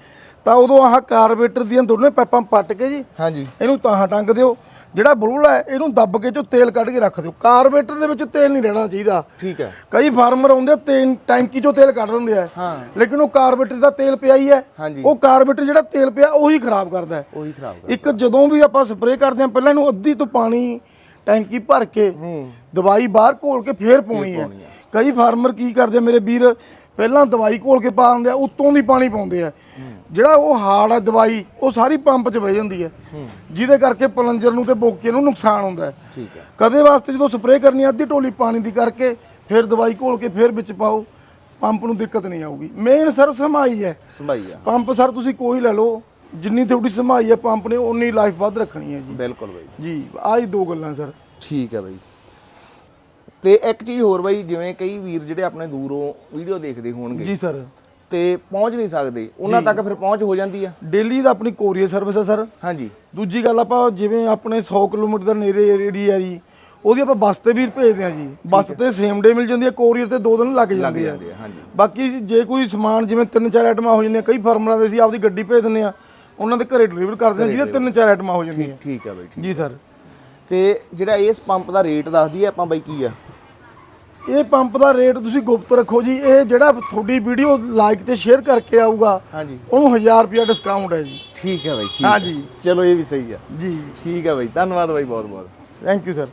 ਤਾਂ ਉਦੋਂ ਆਹ ਕਾਰਬੇਟਰ ਦੀਆਂ ਦੋਨੇ ਪੈਪਾਂ ਪੱਟ ਕੇ ਜੀ ਹਾਂਜੀ। ਇਹਨੂੰ ਤਾਹਾਂ ਟੰਗ ਦਿਓ। ਜਿਹੜਾ ਬਲੂਲਾ ਹੈ ਇਹਨੂੰ ਦੱਬ ਕੇ ਚੋਂ ਤੇਲ ਕੱਢ ਕੇ ਰੱਖ ਦਿਓ। ਕਾਰਬੇਟਰ ਦੇ ਵਿੱਚ ਤੇਲ ਨਹੀਂ ਰਹਿਣਾ ਚਾਹੀਦਾ। ਠੀਕ ਹੈ। ਕਈ ਫਾਰਮਰ ਆਉਂਦੇ ਆ, ਤੇਲ ਟੈਂਕੀ ਚੋਂ ਤੇਲ ਕੱਢ ਦਿੰਦੇ ਆ। ਹਾਂ। ਲੇਕਿਨ ਉਹ ਕਾਰਬੇਟਰ ਦਾ ਤੇਲ ਪਿਆ ਹੀ ਹੈ। ਉਹ ਕਾਰਬੇਟਰ ਜਿਹੜਾ ਤੇਲ ਪਿਆ ਉਹੀ ਖਰਾਬ ਕਰਦਾ ਹੈ। ਉਹੀ ਖਰਾਬ ਕਰ ਇੱਕ ਜਦੋਂ ਵੀ ਆਪਾਂ ਸਪਰੇਅ ਕਰਦੇ ਹਾਂ ਪਹਿਲਾਂ ਇਹਨੂੰ ਅੱਧੀ ਤੋਂ ਪਾਣੀ ਟੈਂਕੀ ਭਰ ਕੇ ਦਵਾਈ ਬਾਹਰ ਘੋਲ ਕੇ ਫੇਰ ਪਾਉਣੀ ਹੈ। ਕਈ ਫਾਰਮਰ ਕੀ ਕਰਦੇ ਆ ਮੇਰੇ ਵੀਰ ਪਹਿਲਾਂ ਦਵਾਈ ਘੋਲ ਕੇ ਪਾ ਦਿੰਦੇ ਆ ਉੱਤੋਂ ਦੀ ਪਾਣੀ ਪਾਉਂਦੇ ਆ। ਜਿਹੜਾ ਉਹ ਹਾਰਡ ਹੈ ਦਵਾਈ ਉਹ ਸਾਰੀ ਪੰਪ 'ਚ ਵਹਿ ਜਾਂਦੀ ਹੈ। ਜਿਹਦੇ ਕਰਕੇ ਪਲੰਜਰ ਨੂੰ ਤੇ ਬੋਕੇ ਨੂੰ ਨੁਕਸਾਨ ਹੁੰਦਾ ਹੈ। ਠੀਕ ਹੈ। ਕਦੇ ਵਾਸਤੇ ਜਦੋਂ ਸਪਰੇਅ ਕਰਨੀ ਆ, ਅੱਧੀ ਢੋਲੀ ਪਾਣੀ ਦੀ ਕਰਕੇ ਫਿਰ ਦਵਾਈ ਘੋਲ ਕੇ ਫਿਰ ਵਿੱਚ ਪਾਓ ਪੰਪ ਨੂੰ ਦਿੱਕਤ ਨਹੀਂ ਆਊਗੀ। ਮੇਨ ਸਰ ਸਮਾਈ ਹੈ। ਸੰਭਾਈ ਆ। ਪੰਪ ਸਰ ਤੁਸੀਂ ਕੋਈ ਲੈ ਲਓ ਜਿੰਨੀ ਤੁਹਾਡੀ ਸਮਾਈ ਹੈ ਪੰਪ ਨੇ ਉਨੀ ਲਾਈਫ ਵੱਧ ਰੱਖਣੀ ਹੈ ਜੀ। ਬਿਲਕੁਲ ਬਾਈ। ਜੀ ਆਹ ਹੀ ਦੋ ਗੱਲਾਂ ਸਰ। ਠੀਕ ਹੈ ਬਾਈ। ਤੇ ਇੱਕ ਚੀਜ਼ ਹੋਰ ਬਾਈ ਜਿਵੇਂ ਕਈ ਵੀਰ ਜਿਹੜੇ ਆਪਣੇ ਦੂਰੋਂ ਵੀਡੀਓ ਦੇਖਦੇ ਹੋਣਗੇ ਜੀ ਸਰ। ਤੇ ਪਹੁੰਚ ਨਹੀਂ ਸਕਦੇ। ਉਹਨਾਂ ਤੱਕ ਫਿਰ ਪਹੁੰਚ ਹੋ ਜਾਂਦੀ ਆ। ਡੇਲੀ ਦਾ ਆਪਣੀ ਕੋਰੀਅਰ ਸਰਵਿਸ ਹੈ ਸਰ। ਹਾਂਜੀ। ਦੂਜੀ ਗੱਲ ਆਪਾਂ ਜਿਵੇਂ ਆਪਣੇ 100 ਕਿਲੋਮੀਟਰ ਦਾ ਨੇੜੇ ਏਰੀਆ ਜੀ ਉਹਦੀ ਆਪਾਂ ਬੱਸ ਤੇ ਵੀ ਭੇਜਦੇ ਆ ਜੀ। ਬੱਸ ਤੇ ਸੇਮ ਡੇ ਮਿਲ ਜਾਂਦੀ ਹੈ ਕੋਰੀਅਰ ਤੇ 2 ਦਿਨ ਲੱਗ ਜਾਂਦੇ ਆ। ਜਾਂਦੇ ਆ ਹਾਂਜੀ। ਬਾਕੀ ਜੇ ਕੋਈ ਸਮਾਨ ਜਿਵੇਂ ਤਿੰਨ ਚਾਰ ਆਈਟਮਾਂ ਹੋ ਜਾਂਦੀਆਂ ਕਈ ਫਾਰਮਰਾਂ ਦੇ ਅਸੀਂ ਆਪਦੀ ਗੱਡੀ ਭੇਜ ਦਿੰਦੇ ਆ ਉਹਨਾਂ ਦੇ ਘਰੇ ਡਿਲੀਵਰ ਕਰਦੇ ਹਾਂ ਜਿਹਦੇ ਤਿੰਨ ਚਾਰ ਆਈਟਮਾਂ ਹੋ ਜਾਂਦੀਆਂ। ਠੀਕ ਹੈ ਬਾਈ ਠੀਕ ਜੀ ਸਰ। ਤੇ ਜਿਹੜਾ ਇਸ ਪੰਪ ਦਾ ਰੇਟ ਦੱਸ ਦਈਏ ਆਪਾਂ ਬਾਈ ਕੀ ਆ? ਇਹ ਪੰਪ ਦਾ ਰੇਟ ਤੁਸੀਂ ਗੁਪਤ ਰੱਖੋ ਜੀ ਇਹ ਜਿਹੜਾ ਤੁਹਾਡੀ ਵੀਡੀਓ ਲਾਈਕ ਤੇ ਸ਼ੇਅਰ ਕਰਕੇ ਆਊਗਾ ਹਾਂਜੀ। ਉਹਨੂੰ 1000 ਰੁਪਿਆ ਡਿਸਕਾਊਂਟ ਹੈ ਜੀ। ਠੀਕ ਹੈ ਬਾਈ ਠੀਕ ਹੈ। ਹਾਂਜੀ ਚਲੋ ਇਹ ਵੀ ਸਹੀ ਆ। ਜੀ। ਠੀਕ ਹੈ ਬਾਈ ਧੰਨਵਾਦ ਬਾਈ ਬਹੁਤ ਬਹੁਤ ਥੈਂਕ ਯੂ ਸਰ